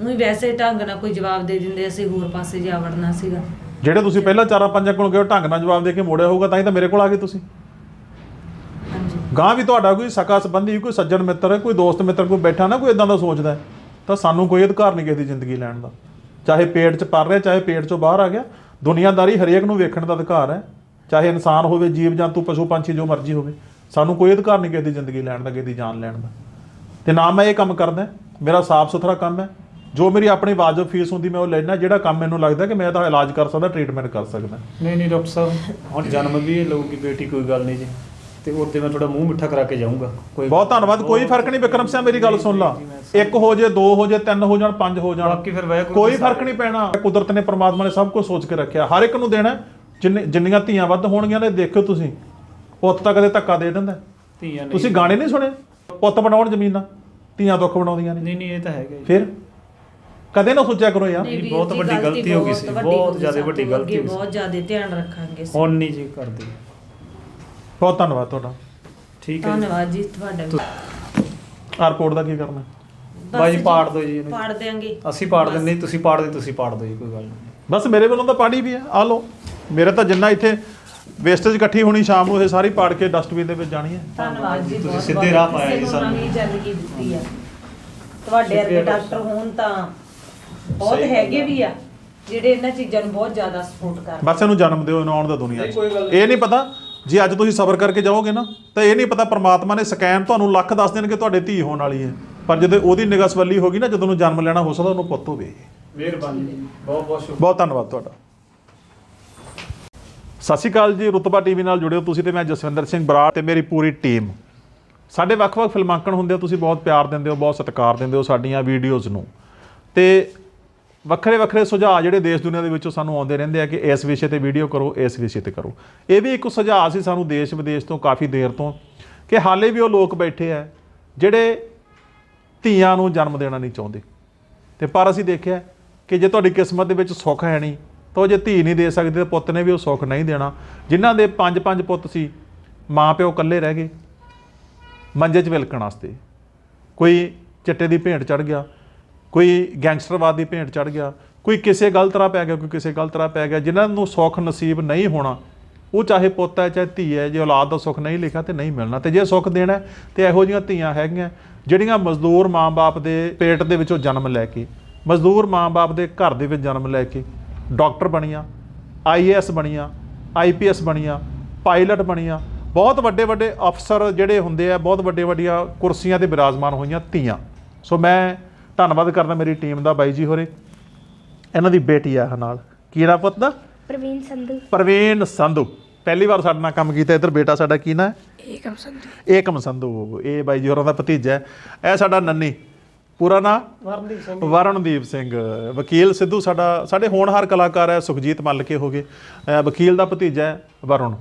ਨੂੰ ਵੈਸੇ ਢੰਗ ਨਾਲ ਕੋਈ ਜਵਾਬ ਦੇ ਦਿੰਦੇ ਅਸੀਂ ਹੋਰ ਪਾਸੇ ਜਾ ਵੜਨਾ ਸੀਗਾ। ਜਿਹੜੇ ਤੁਸੀਂ ਪਹਿਲਾਂ ਚਾਰਾਂ ਪੰਜਾਂ ਕੋਲ ਗਏ ਉਹ ਢੰਗ ਨਾਲ ਜਵਾਬ ਦੇ ਕੇ ਮੋੜਿਆ ਹੋਊਗਾ ਤਾਂ ਹੀ ਤਾਂ ਮੇਰੇ ਕੋਲ ਆ ਗਏ ਤੁਸੀਂ। ਹਾਂਜੀ। ਗਾਂ ਵੀ ਤੁਹਾਡਾ ਕੋਈ ਸਕਾ ਸੰਬੰਧੀ ਕੋਈ ਸੱਜਣ ਮਿੱਤਰ ਹੈ ਕੋਈ ਦੋਸਤ ਮਿੱਤਰ ਕੋਈ ਬੈਠਾ ਨਾ ਕੋਈ ਇਦਾਂ ਦਾ ਸੋਚਦਾ ਹੈ, ਤਾਂ ਸਾਨੂੰ ਕੋਈ ਅਧਿਕਾਰ ਨਹੀਂ ਕਿਸੇ ਦੀ ਜ਼ਿੰਦਗੀ ਲੈਣ ਦਾ। ਚਾਹੇ ਪੇਟ 'ਚ ਪਰ ਰਿਹਾ ਚਾਹੇ ਪੇਟ 'ਚੋਂ ਬਾਹਰ ਆ ਗਿਆ ਦੁਨੀਆਦਾਰੀ ਹਰੇਕ ਨੂੰ ਵੇਖਣ ਦਾ ਅਧਿਕਾਰ ਹੈ। ਚਾਹੇ ਇਨਸਾਨ ਹੋਵੇ ਜੀਵ ਜੰਤੂ ਪਸ਼ੂ ਪੰਛੀ ਜੋ ਮਰਜ਼ੀ ਹੋਵੇ ਸਾਨੂੰ ਕੋਈ ਅਧਿਕਾਰ ਨਹੀਂ ਕਿਸੇ ਦੀ ਜ਼ਿੰਦਗੀ ਲੈਣ ਦਾ ਕਿਸੇ ਦੀ ਜਾਨ ਲੈਣ ਦਾ। ਤੇ ਨਾ ਮੈਂ ਇਹ ਕੰਮ ਕਰਦਾ ਮੇਰਾ ਸਾਫ਼ ਸੁਥਰਾ ਕੰਮ ਹੈ ਜੋ ਮੇਰੀ ਆਪਣੀ ਵਾਜਬ ਫੀਸ ਹੁੰਦੀ ਮੈਂ ਉਹ ਲੈਣਾ ਜਿਹੜਾ ਕੰਮ ਮੈਨੂੰ ਲੱਗਦਾ ਕਿ ਮੈਂ ਇਹਦਾ ਇਲਾਜ ਕਰ ਸਕਦਾ ਟ੍ਰੀਟਮੈਂਟ ਕਰ ਸਕਦਾ। ਨਹੀਂ ਨਹੀਂ ਡਾਕਟਰ ਸਾਹਿਬ ਹੁਣ ਜਨਮ ਵੀ ਇਹ ਲਊਗੀ ਬੇਟੀ ਕੋਈ ਗੱਲ ਨਹੀਂ ਜੀ। ਤੇ ਉਹਦੇ ਮੈਂ ਤੁਹਾਡਾ ਮੂੰਹ ਮਿੱਠਾ ਕਰਾ ਕੇ ਜਾਊਂਗਾ। ਕੋਈ ਬਹੁਤ ਧੰਨਵਾਦ ਕੋਈ ਫ਼ਰਕ ਨਹੀਂ ਵਿਕਰਮ ਸਿੰਘ ਮੇਰੀ ਗੱਲ ਸੁਣ ਲਾ। ਇੱਕ ਹੋ ਜੇ ਦੋ ਹੋ ਜੇ ਤਿੰਨ ਹੋ ਜਾਣ ਪੰਜ ਹੋ ਜਾਣ ਬਾਕੀ ਫਿਰ ਵਾਹਿਗੁਰੂ ਕੋਈ ਫ਼ਰਕ ਨਹੀਂ ਪੈਣਾ। ਕੁਦਰਤ ਨੇ ਪ੍ਰਮਾਤਮਾ ਨੇ ਸਭ ਕੁਝ ਸੋਚ ਕੇ ਰੱਖਿਆ। ਹਰ ਇੱਕ ਨੂੰ ਦੇਣਾ। ਜਿੰਨੇ ਜਿੰਨੀਆਂ ਧੀਆਂ ਵੱਧ ਹੋਣਗੀਆਂ ਨੇ ਦੇਖਿਓ ਤੁਸੀਂ। ਪੁੱਤ ਤਾਂ ਕਦੇ ਧੱਕਾ ਦੇ ਦਿੰਦਾ। ਧੀਆਂ ਨਹੀਂ। ਤੁਸੀਂ ਗਾਣੇ ਨਹੀਂ ਸੁਣੇ? ਪੁੱਤ ਬਣਾਉਣ ਜ਼ਮੀਨਾਂ ਧੀਆਂ ਦੁੱਖ ਬਣਾਉਂਦੀਆਂ ਨੇ। ਨਹੀਂ ਨਹੀਂ ਇਹ ਤਾਂ ਹੈਗਾ ਫਿਰ? ਕਦੇ ਨਾ ਸੋਚਿਆ ਕਰੋ ਯਾਰ ਨਹੀਂ ਵੀਰ ਬਹੁਤ ਜੀ, ਵੱਡੀ ਗਲਤੀ ਹੋ ਗਈ ਸੀ, ਬਹੁਤ ਹੋ ਗਈ, ਜ਼ਿਆਦਾ ਵੱਡੀ ਤੋਂ ਗਲਤੀ ਅੱਗੇ ਹੋ ਗਈ ਸੀ। ਬਹੁਤ ਜ਼ਿਆਦਾ ਧਿਆਨ ਰੱਖਾਂਗੇ ਅਸੀਂ। ਹੁਣ ਨਹੀਂ ਜੀ ਕਰਦੇ ਬਹੁਤ ਧੰਨਵਾਦ ਤੁਹਾਡਾ ਠੀਕ ਹੈ ਜੀ। ਧੰਨਵਾਦ ਜੀ ਤੁਹਾਡਾ ਵੀ ਰਿਪੋਰਟ ਦਾ ਕੀ ਕਰਨਾ ਬਸ ਬਾਈ ਜੀ, ਪਾੜ ਦਿਓ ਜੀ ਇਹਨੂੰ। ਪਾੜ ਦਿਆਂਗੇ ਅਸੀਂ ਪਾੜ। ਦਿੰਦੇ ਨਹੀਂ ਤੁਸੀਂ ਪਾੜ ਦੇ ਤੁਸੀਂ ਪਾੜ ਦਿਓ ਜੀ ਕੋਈ ਗੱਲ ਨਹੀਂ ਬਸ ਮੇਰੇ ਵੱਲੋਂ ਤਾਂ ਪਾੜੀ ਵੀ ਹੈ ਆ ਲਓ ਮੇਰੇ ਤਾਂ ਜਿੰਨਾ ਇੱਥੇ ਵੇਸਟੇਜ ਇਕੱਠੀ ਹੋਣੀ ਸ਼ਾਮ ਨੂੰ ਇਹ ਸਾਰੀ ਪਾੜ ਕੇ ਡਸਟਬਿਨ ਦੇ ਵਿੱਚ ਜਾਣੀ ਹੈ ਧੰਨਵਾਦ ਜੀ ਤੁਸੀਂ ਬਹੁਤ ਸਿੱਧੇ ਰਾਹ। ਪਾਇਆ ਜੀ ਸਾਨੂੰ। ਨਵੀਂ ਜ਼ਿੰਦਗੀ ਦਿੱਤੀ ਆ ਤੁਹਾਡੇ ਵਰਗੇ ਸ਼ੁਕਰੀਆ ਡਾਕਟਰ ਹੋਣ ਤਾਂ ਬਹੁਤ ਸਹੀ ਗੱਲ ਹੈਗੇ ਆ। ਵੀ ਆ ਜਿਹੜੇ ਇਹਨਾਂ ਚੀਜ਼ਾਂ ਨੂੰ ਬਹੁਤ ਜ਼ਿਆਦਾ ਸਪੋਰਟ ਕਰਦੇ ਬਸ ਇਹਨੂੰ ਜਨਮ ਦਿਓ ਇਹਨੂੰ ਆਉਣ ਦਾ ਦੁਨੀਆ 'ਚ। ਨਹੀਂ, ਕੋਈ ਗੱਲ ਇਹ ਨਹੀਂ। ਪਤਾ ਜੇ ਅੱਜ ਤੁਸੀਂ ਸਬਰ ਕਰਕੇ ਜਾਓਗੇ ਨਾ ਤਾਂ ਇਹ ਨਹੀਂ ਪਤਾ ਪ੍ਰਮਾਤਮਾ ਨੇ ਸਕੈਨ ਤੁਹਾਨੂੰ ਲੱਖ ਦੱਸ ਦੇਣਗੇ ਤੁਹਾਡੇ ਧੀ ਹੋਣ ਵਾਲੀ ਹੈ। ਪਰ ਜਦੋਂ ਉਹਦੀ ਨਿਗਾਹ ਸਵੱਲੀ ਹੋ ਗਈ ਨਾ ਜਦੋਂ ਉਹਨੂੰ ਜਨਮ ਲੈਣਾ ਹੋ ਸਕਦਾ ਉਹਨੂੰ ਪੁੱਤ ਹੋਵੇ ਮਿਹਰਬਾਨੀ ਬਹੁਤ ਬਹੁਤ ਸ਼ੁਕਰੀਆ। ਬਹੁਤ ਧੰਨਵਾਦ ਤੁਹਾਡਾ। ਸਤਿ ਸ਼੍ਰੀ ਅਕਾਲ ਜੀ ਰੁਤਬਾ ਟੀਵੀ ਨਾਲ ਜੁੜਿਓ ਤੁਸੀਂ ਤੇ ਮੈਂ ਜਸਵਿੰਦਰ ਸਿੰਘ ਬਰਾੜ ਤੇ ਮੇਰੀ ਪੂਰੀ ਟੀਮ। ਸਾਡੇ ਵੱਖ-ਵੱਖ ਫਿਲਮਾਂਕਣ ਹੁੰਦੇ ਹੋ ਤੁਸੀਂ ਬਹੁਤ ਪਿਆਰ ਦਿੰਦੇ ਹੋ ਬਹੁਤ ਸਤਿਕਾਰ ਦਿੰਦੇ ਹੋ ਸਾਡੀਆਂ ਵੀਡੀਓਜ਼ ਨੂੰ। ਤੇ ਵੱਖਰੇ ਵੱਖਰੇ ਸੁਝਾਅ ਜਿਹੜੇ ਦੇਸ਼ ਦੁਨੀਆ ਦੇ ਵਿੱਚੋਂ ਸਾਨੂੰ ਆਉਂਦੇ ਰਹਿੰਦੇ ਆ ਕਿ ਇਸ ਵਿਸ਼ੇ ਤੇ ਵੀਡੀਓ ਕਰੋ, ਇਸ ਵਿਸ਼ੇ ਤੇ ਕਰੋ। ਇਹ ਵੀ ਇੱਕ ਸੁਝਾਅ ਸੀ ਸਾਨੂੰ ਦੇਸ਼ ਵਿਦੇਸ਼ ਤੋਂ ਕਾਫੀ ਦੇਰ ਤੋਂ ਕਿ ਹਾਲੇ ਵੀ ਉਹ ਲੋਕ ਬੈਠੇ ਆ ਜਿਹੜੇ ਧੀਆਂ ਨੂੰ ਜਨਮ ਦੇਣਾ ਨਹੀਂ ਚਾਹੁੰਦੇ। ਤੇ ਪਰ ਅਸੀਂ ਦੇਖਿਆ ਕਿ ਜੇ ਤੁਹਾਡੀ ਕਿਸਮਤ ਦੇ ਵਿੱਚ ਸੁੱਖ ਹੈ ਨਹੀਂ, ਤਾਂ ਉਹ ਜੇ ਧੀ ਨਹੀਂ ਦੇ ਸਕਦੇ, ਤਾਂ ਪੁੱਤ ਨੇ ਵੀ ਉਹ ਸੁੱਖ ਨਹੀਂ ਦੇਣਾ। ਜਿਨ੍ਹਾਂ ਦੇ ਪੰਜ ਪੰਜ ਪੁੱਤ ਸੀ ਮਾਂ ਪਿਓ ਇਕੱਲੇ ਰਹਿ ਗਏ। ਮੰਜੇ 'ਚ ਵਿਲਕਣ ਵਾਸਤੇ ਕੋਈ ਚਿੱਟੇ ਦੀ ਭੇਂਟ ਚੜ ਗਿਆ ਕੋਈ ਗੈਂਗਸਟਰਵਾਦ ਦੀ ਭੇਂਟ ਚੜ ਗਿਆ ਕੋਈ ਕਿਸੇ ਗਲਤ ਰਾਹ ਪੈ ਗਿਆ ਕੋਈ ਕਿਸੇ ਗਲਤ ਰਾਹ ਪੈ ਗਿਆ ਜਿਨ੍ਹਾਂ ਨੂੰ ਸੁੱਖ ਨਸੀਬ ਨਹੀਂ ਹੋਣਾ ਉਹ ਚਾਹੇ ਪੁੱਤ ਹੈ ਚਾਹੇ ਧੀ ਹੈ ਜੇ ਔਲਾਦ ਦਾ ਸੁੱਖ ਨਹੀਂ ਲਿਖਿਆ ਤੇ ਨਹੀਂ ਮਿਲਣਾ ਤੇ ਜੇ ਸੁੱਖ ਦੇਣਾ ਹੈ, ਤੇ ਇਹੋ ਜਿਹੀਆਂ ਧੀਆਂ ਹੈਗੀਆਂ ਜਿਹੜੀਆਂ ਮਜ਼ਦੂਰ ਮਾਂ-ਬਾਪ ਦੇ ਪੇਟ ਦੇ ਵਿੱਚੋਂ ਜਨਮ ਲੈ ਕੇ ਮਜ਼ਦੂਰ ਮਾਂ-ਬਾਪ ਦੇ ਘਰ ਦੇ ਵਿੱਚ ਜਨਮ ਲੈ ਕੇ ਡਾਕਟਰ ਬਣੀਆਂ ਆਈਏਐਸ ਬਣੀਆਂ ਆਈਪੀਐਸ ਬਣੀਆਂ ਪਾਇਲਟ ਬਣੀਆਂ ਬਹੁਤ ਵੱਡੇ ਵੱਡੇ ਅਫਸਰ ਜਿਹੜੇ ਹੁੰਦੇ ਆ ਬਹੁਤ ਵੱਡੇ ਵੱਡੀਆਂ ਕੁਰਸੀਆਂ ਤੇ ਬਿਰਾਜਮਾਨ ਹੋਈਆਂ ਧੀਆਂ। ਸੋ ਮੈਂ ਧੰਨਵਾਦ ਕਰਦਾ ਮੇਰੀ ਟੀਮ ਦਾ ਬਾਈ ਜੀ ਹੋਰੇ। ਇਹਨਾਂ ਦੀ ਬੇਟੀ ਆ ਨਾਲ। ਕੀ ਨਾਂ ਪੁੱਤ ਦਾ? ਪ੍ਰਵੀਨ ਸੰਧੂ। ਪ੍ਰਵੀਨ ਸੰਧੂ। ਪਹਿਲੀ ਵਾਰ ਸਾਡੇ ਨਾਲ ਕੰਮ ਕੀਤਾ ਇੱਧਰ। ਬੇਟਾ ਸਾਡਾ ਕੀ ਨਾਂ ਹੈ? ਏਕਮ ਸੰਧੂ। ਏਕਮ ਸੰਧੂ। ਇਹ ਬਾਈ ਜੀ ਹੋਰਾਂ ਦਾ ਭਤੀਜਾ ਹੈ। ਇਹ ਸਾਡਾ ਨੰਨੀ। ਪੂਰਾ ਨਾਂ? ਵਰਨਦੀਪ ਸਿੰਘ। ਵਰਨਦੀਪ ਸਿੰਘ। ਵਕੀਲ ਸਿੱਧੂ ਸਾਡਾ ਸਾਡੇ ਹੋਣਹਾਰ ਕਲਾਕਾਰ ਹੈ। ਸੁਖਜੀਤ ਮੱਲਕੇ ਹੋ ਗਏ। ਅਹ ਵਕੀਲ ਦਾ ਭਤੀਜਾ ਹੈ। ਵਰੁਣ।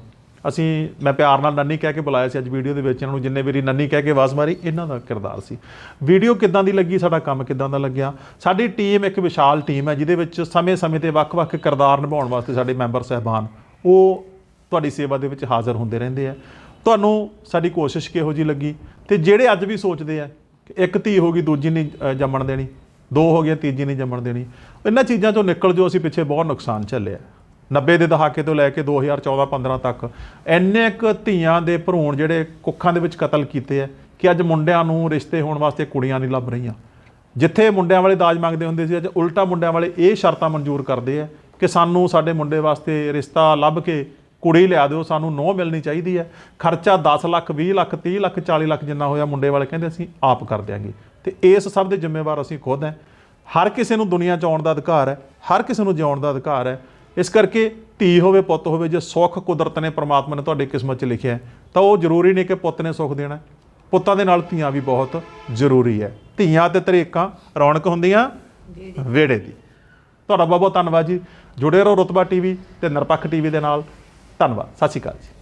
ਅਸੀਂ, ਮੈਂ ਪਿਆਰ ਨਾਲ ਨੰਨੀ ਕਹਿ ਕੇ ਬੁਲਾਇਆ ਸੀ ਅੱਜ ਵੀਡੀਓ ਦੇ ਵਿੱਚ, ਇਹਨਾਂ ਨੂੰ ਜਿੰਨੇ ਵਾਰੀ ਨੰਨੀ ਕਹਿ ਕੇ ਆਵਾਜ਼ ਮਾਰੀ, ਇਹਨਾਂ ਦਾ ਕਿਰਦਾਰ ਸੀ। ਵੀਡੀਓ ਕਿੱਦਾਂ ਦੀ ਲੱਗੀ? ਸਾਡਾ ਕੰਮ ਕਿੱਦਾਂ ਦਾ ਲੱਗਿਆ? ਸਾਡੀ ਟੀਮ ਇੱਕ ਵਿਸ਼ਾਲ ਟੀਮ ਹੈ, ਜਿਹਦੇ ਵਿੱਚ ਸਮੇਂ-ਸਮੇਂ ਤੇ ਵੱਖ-ਵੱਖ ਕਿਰਦਾਰ ਨਿਭਾਉਣ ਵਾਸਤੇ ਸਾਡੇ ਮੈਂਬਰ ਸਹਿਬਾਨ, ਉਹ ਤੁਹਾਡੀ ਸੇਵਾ ਦੇ ਵਿੱਚ ਹਾਜ਼ਰ ਹੁੰਦੇ ਰਹਿੰਦੇ ਆ। ਤੁਹਾਨੂੰ ਸਾਡੀ ਕੋਸ਼ਿਸ਼ ਕਿਹੋ ਜੀ ਲੱਗੀ? ਤੇ ਜਿਹੜੇ ਅੱਜ ਵੀ ਸੋਚਦੇ ਆ ਕਿ ਇੱਕ ਧੀ ਹੋ ਗਈ, ਦੂਜੀ ਨਹੀਂ ਜੰਮਣ ਦੇਣੀ, ਦੋ ਹੋ ਗਿਆ ਤੀਜੀ ਨਹੀਂ ਜੰਮਣ ਦੇਣੀ, ਇਹਨਾਂ ਚੀਜ਼ਾਂ ਚੋਂ ਨਿਕਲ ਜੋ ਅਸੀਂ ਪਿੱਛੇ ਬਹੁਤ ਨੁਕਸਾਨ ਝੱਲਿਆ। 90 ਦੇ ਦਹਾਕੇ ਤੋਂ ਲੈ ਕੇ 2014-15 ਤੱਕ, ਇੰਨੇ ਕੁ ਧੀਆਂ ਦੇ ਭਰੂਣ ਜਿਹੜੇ ਕੁੱਖਾਂ ਦੇ ਵਿੱਚ ਕਤਲ ਕੀਤੇ ਆ ਕਿ ਅੱਜ ਮੁੰਡਿਆਂ ਨੂੰ ਰਿਸ਼ਤੇ ਹੋਣ ਵਾਸਤੇ ਕੁੜੀਆਂ ਨਹੀਂ ਲੱਭ ਰਹੀਆਂ। ਜਿੱਥੇ ਮੁੰਡਿਆਂ ਵਾਲੇ ਦਾਜ ਮੰਗਦੇ ਹੁੰਦੇ ਸੀ, ਅੱਜ ਉਲਟਾ ਮੁੰਡਿਆਂ ਵਾਲੇ ਇਹ ਸ਼ਰਤਾਂ ਮਨਜ਼ੂਰ ਕਰਦੇ ਆ ਕਿ ਸਾਨੂੰ ਸਾਡੇ ਮੁੰਡੇ ਵਾਸਤੇ ਰਿਸ਼ਤਾ ਲੱਭ ਕੇ ਕੁੜੀ ਲਿਆ ਦਿਓ, ਸਾਨੂੰ ਨੋ ਮਿਲਣੀ ਚਾਹੀਦੀ ਹੈ ਖਰਚਾ 10 ਲੱਖ 20 ਲੱਖ 30 ਲੱਖ 40 ਲੱਖ ਜਿੰਨਾ ਹੋਇਆ ਮੁੰਡੇ ਵਾਲੇ ਕਹਿੰਦੇ ਅਸੀਂ ਆਪ ਕਰ ਦਿਆਂਗੇ। ਤੇ ਇਸ ਸਭ ਦੇ ਜ਼ਿੰਮੇਵਾਰ ਅਸੀਂ ਖੁਦ ਹਾਂ ਹਰ ਕਿਸੇ ਨੂੰ ਦੁਨੀਆ 'ਚ ਆਉਣ ਦਾ ਅਧਿਕਾਰ ਹੈ, ਹਰ ਕਿਸੇ ਨੂੰ ਜਿਉਣ ਦਾ ਅਧਿਕਾਰ ਹੈ। ਇਸ ਕਰਕੇ ਧੀ ਹੋਵੇ, ਪੁੱਤ ਹੋਵੇ, ਜੇ ਸੁੱਖ ਕੁਦਰਤ ਨੇ ਪ੍ਰਮਾਤਮਾ ਨੇ ਤੁਹਾਡੀ ਕਿਸਮਤ 'ਚ ਲਿਖਿਆ ਤਾਂ ਉਹ ਜ਼ਰੂਰੀ ਨਹੀਂ ਕਿ ਪੁੱਤ ਨੇ ਸੁੱਖ ਦੇਣਾ ਪੁੱਤਾਂ ਦੇ ਨਾਲ ਧੀਆਂ ਵੀ ਬਹੁਤ ਜ਼ਰੂਰੀ ਹੈ। ਧੀਆਂ ਤੇ ਤਰੇਕਾਂ ਰੌਣਕ ਹੁੰਦੀਆਂ ਵਿਹੜੇ ਦੀ। ਤੁਹਾਡਾ ਬਹੁਤ ਬਹੁਤ ਧੰਨਵਾਦ ਜੀ। ਜੁੜੇ ਰਹੋ ਰੁਤਬਾ ਟੀਵੀ ਤੇ ਨਿਰਪੱਖ ਟੀਵੀ ਦੇ ਨਾਲ। ਧੰਨਵਾਦ। ਸਤਿ ਸ਼੍ਰੀ ਅਕਾਲ ਜੀ।